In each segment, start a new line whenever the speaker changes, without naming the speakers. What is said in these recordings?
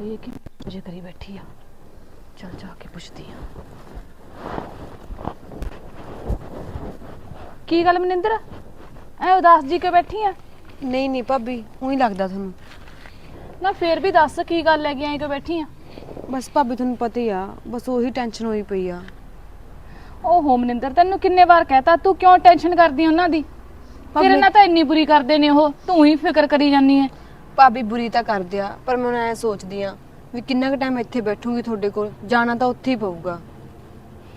ਇਹ ਕੀ ਜੇ ਕਰੀ ਬੈਠੀ ਆ। ਚਲ ਜਾ ਕੇ ਪੁੱਛਦੀ ਆ। ਕੀ ਗੱਲ ਮਨਿੰਦਰ? ਐ ਉਦਾਸ ਜੀ ਕੇ ਬੈਠੀ ਆ?
ਨਹੀਂ ਨਹੀਂ ਭਾਬੀ ਉਹੀ ਲੱਗਦਾ ਤੁਹਾਨੂੰ।
ਨਾ ਫੇਰ ਵੀ ਦੱਸ ਕੀ ਗੱਲ ਹੈਗੀ ਐਂ ਕਿ ਬੈਠੀ ਆ?
ਬਸ ਭਾਬੀ ਤੁਹਾਨੂੰ ਪਤਾ ਹੀ ਆ ਬਸ ਉਹੀ ਟੈਨਸ਼ਨ ਹੋਈ ਪਈ ਆ।
ਓਹੋ ਮਨਿੰਦਰ ਤੈਨੂੰ ਕਿੰਨੇ ਵਾਰ ਕਹਿਤਾ ਤੂੰ ਕਿਉਂ ਟੈਨਸ਼ਨ ਕਰਦੀ ਉਹਨਾਂ ਦੀ? ਤੇਰੇ ਨਾਲ ਤਾਂ ਇੰਨੀ ਬੁਰੀ ਕਰਦੇ ਨੇ ਉਹ ਤੂੰ ਹੀ ਫਿਕਰ ਕਰੀ ਜਾਂਦੀ ਐ।
ਭਾਬੀ ਬੁਰੀ ਤਾਂ ਕਰਦੇ ਆ, ਪਰ ਮੈਂ ਐ ਸੋਚਦੀ ਆ ਵੀ ਕਿੰਨਾ ਕੁ ਟਾਈਮ ਇੱਥੇ ਬੈਠੂਗੀ ਤੁਹਾਡੇ ਕੋਲ, ਜਾਣਾ ਤਾਂ ਉੱਥੇ ਹੀ ਪਊਗਾ।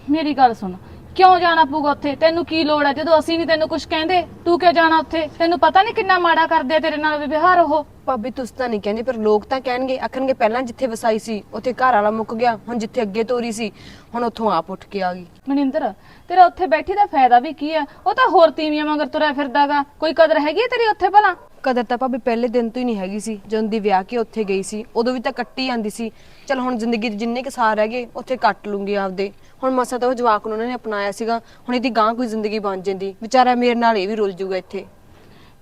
ਮੇਰੀ ਗੱਲ ਸੁਣ ਕਿਉਂ ਜਾਣਾ ਪਊਗਾ ਉੱਥੇ? ਤੈਨੂੰ ਕੀ ਲੋੜ ਹੈ? ਜਦੋਂ ਅਸੀਂ ਨਹੀਂ ਤੈਨੂੰ ਕੁਝ ਕਹਿੰਦੇ ਤੂੰ ਕਿਉਂ ਜਾਣਾ ਉੱਥੇ? ਤੈਨੂੰ ਪਤਾ ਨਹੀਂ ਕਿੰਨਾ ਮਾੜਾ ਕਰਦੇ ਆ ਤੇਰੇ ਨਾਲ ਵਿਵਹਾਰ ਉਹ।
ਭਾਬੀ ਤੁਸੀਂ ਤਾਂ ਨਹੀਂ ਕਹਿੰਦੇ ਪਰ ਲੋਕ ਤਾਂ ਕਹਿਣਗੇ ਆਖਣਗੇ ਪਹਿਲਾਂ ਜਿੱਥੇ ਵਸਾਈ ਸੀ ਉੱਥੇ ਘਰ ਵਾਲਾ ਮੁੱਕ ਗਿਆ ਹੁਣ ਜਿੱਥੇ ਅੱਗੇ ਤੋਰੀ ਸੀ ਹੁਣ ਉੱਥੋਂ ਆਪ ਉੱਠ ਕੇ ਆ ਗਈ।
ਮਨਿੰਦਰ ਤੇਰਾ ਉੱਥੇ ਬੈਠੀ ਦਾ ਫਾਇਦਾ ਵੀ ਕੀ ਆ ਉਹ ਤਾਂ ਹੋਰ ਤੀਵੀਆਂ ਮਗਰ ਤੁਰਿਆ ਫਿਰਦਾਗਾ। ਕੋਈ ਕਦਰ ਹੈਗੀ ਹੈ ਤੇਰੀ ਉੱਥੇ ਭਲਾ?
ਕਦਰ ਤਾਂ ਭਾਬੀ ਪਹਿਲੇ ਦਿਨ ਤੋਂ ਹੀ ਨਹੀਂ ਹੈਗੀ ਸੀ। ਜਦੋਂ ਦੀ ਵਿਆਹ ਕੇ ਉੱਥੇ ਗਈ ਸੀ ਉਦੋਂ ਵੀ ਤਾਂ ਕੱਟੀ ਜਾਂਦੀ ਸੀ। ਚਲ ਹੁਣ ਜ਼ਿੰਦਗੀ ਦੇ ਜਿੰਨੇ ਕੁ ਸਾਰ ਰਹਿ ਗਏ ਉੱਥੇ ਕੱਟ ਲੂੰਗੀ ਆਪਦੇ। ਹੁਣ ਮਸਾ ਤਾਂ ਉਹ ਜਵਾਕ ਨੂੰ ਉਹਨਾਂ ਨੇ ਅਪਣਾਇਆ ਸੀਗਾ ਹੁਣ ਇਹਦੀ ਗਾਂ ਕੋਈ ਜ਼ਿੰਦਗੀ ਬਣ ਜਾਂਦੀ। ਵਿਚਾਰਾ ਮੇਰੇ ਨਾਲ ਇਹ ਵੀ ਰੁੱਲ ਜੂਗਾ ਇੱਥੇ।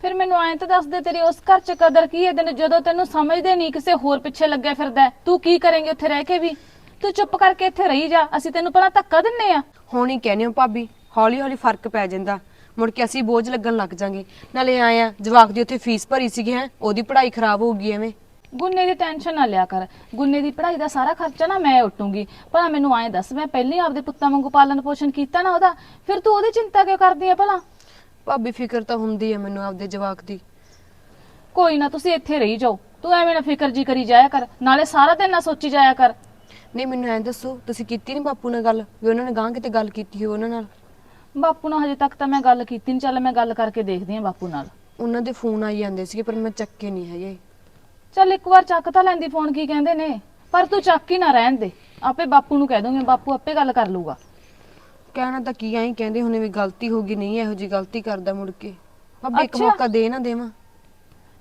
ਫਿਰ ਮੈਨੂੰ ਐਂ ਤਾਂ ਦੱਸ ਦੇ ਤੇਰੀ ਉਸ ਘਰ 'ਚ ਕਦਰ ਕੀ ਹੈ ਤੈਨੂੰ? ਜਦੋਂ ਤੈਨੂੰ ਸਮਝਦੇ ਨਹੀਂ ਕਿਸੇ ਹੋਰ ਪਿੱਛੇ ਲੱਗਿਆ ਫਿਰਦਾ ਹੈ, ਤੂੰ ਕੀ ਕਰੇਂਗੇ ਉੱਥੇ ਰਹਿ ਕੇ ਵੀ? ਤੂੰ ਚੁੱਪ ਕਰਕੇ ਇੱਥੇ ਰਹੀ ਜਾ ਅਸੀਂ ਤੈਨੂੰ ਪਹਿਲਾਂ ਧੱਕਾ ਦਿੰਨੇ ਆ।
ਹੁਣ ਹੀ ਕਹਿੰਦੇ ਹੋ ਭਾਬੀ ਹੌਲੀ ਹੌਲੀ ਫ਼ਰਕ ਪੈ ਜਾਂਦਾ। ਮੁੜ ਕੇ ਅਸੀਂ ਬੋਝ ਲੱਗਣ ਲੱਗ ਜਾਾਂਗੇ। ਨਾਲੇ ਆਏ ਆ ਜਵਾਕ ਦੀ ਉੱਥੇ ਫੀਸ ਭਰੀ ਸੀਗੀ ਹੈ ਉਹਦੀ ਪੜ੍ਹਾਈ ਖਰਾਬ ਹੋ ਗਈ ਐਵੇਂ।
ਗੁੰਨੇ ਦੀ ਟੈਨਸ਼ਨ ਨਾ ਲਿਆ ਕਰ। ਗੁੰਨੇ ਦੀ ਪੜ੍ਹਾਈ ਦਾ ਸਾਰਾ ਖਰਚਾ ਨਾ ਮੈਂ ਉਟੂੰਗੀ। ਭਲਾ ਮੈਨੂੰ ਐਂ ਦੱਸ ਮੈਂ ਪਹਿਲਾਂ ਹੀ ਆਪਦੇ ਪੁੱਤਾਂ ਵਾਂਗੂ ਪਾਲਣ ਪੋਸ਼ਣ ਕੀਤਾ ਨਾ ਉਹਦਾ। ਫਿਰ ਤੂੰ ਉਹਦੀ ਚਿੰਤਾ ਕਿਉਂ ਕਰਦੀ ਆ ਭਲਾ?
ਭਾਬੀ ਫਿਕਰ ਤਾਂ ਹੁੰਦੀ ਹੈ ਮੈਨੂੰ ਆਪਦੇ ਜਵਾਕ ਦੀ।
ਕੋਈ ਨਾ ਤੁਸੀਂ ਇੱਥੇ ਰਹੀ ਜਾਓ। ਤੂੰ ਐਵੇਂ ਨਾ ਫਿਕਰ ਜੀ ਕਰੀ ਜਾਇਆ ਕਰ। ਨਾਲੇ ਸਾਰਾ ਦਿਨ ਨਾ ਸੋਚੀ ਜਾਇਆ ਕਰ।
ਨਹੀਂ ਮੈਨੂੰ ਐਂ ਦੱਸੋ ਤੁਸੀਂ ਕੀਤੀ ਨਹੀਂ ਬਾਪੂ ਨਾਲ ਗੱਲ? ਵੀ ਉਹਨਾਂ ਨੇ ਗਾਂ ਕਿਤੇ ਗੱਲ ਕੀਤੀ ਹੋ ਉਹਨਾਂ ਨਾਲ?
ਬਾਪੂ ਨਾਲ ਹਜੇ ਤੱਕ ਤਾਂ ਮੈਂ ਗੱਲ ਕੀਤੀ ਨਹੀਂ ਚੱਲ ਮੈਂ ਗੱਲ ਕਰਕੇ ਦੇਖਦੀ ਆ ਬਾਪੂ ਨਾਲ।
ਉਹਨਾਂ ਦੇ ਫੋਨ ਆਈ ਜਾਂਦੇ ਸੀਗੇ ਪਰ ਮੈਂ ਚੱਕੇ ਨਹੀਂ ਹੈਗੇ।
ਚੱਲ ਇੱਕ ਵਾਰ ਚੱਕ ਤਾਂ ਲੈਂਦੀ ਫੋਨ ਕੀ ਕਹਿੰਦੇ ਨੇ? ਪਰ ਤੂੰ ਚੱਕ ਹੀ ਨਾ ਰਹਿਣ ਦੇ। ਆਪੇ ਬਾਪੂ ਨੂੰ ਕਹਿ ਦੂੰਗੀ ਬਾਪੂ ਆਪੇ ਗੱਲ ਕਰ ਲੂਗਾ।
ਕਹਿਣਾ ਤਾਂ ਕੀ ਐਂ ਕਹਿੰਦੇ ਹੁਣੇ ਵੀ ਗਲਤੀ ਹੋ ਗਈ ਨਹੀਂ ਇਹੋ ਜੀ ਗਲਤੀ ਕਰਦਾ ਮੁੜ ਕੇ। ਭਾਬੀ ਇੱਕ
ਅੱਛਾ।
ਮੌਕਾ ਦੇ ਨਾ ਦੇਵਾਂ।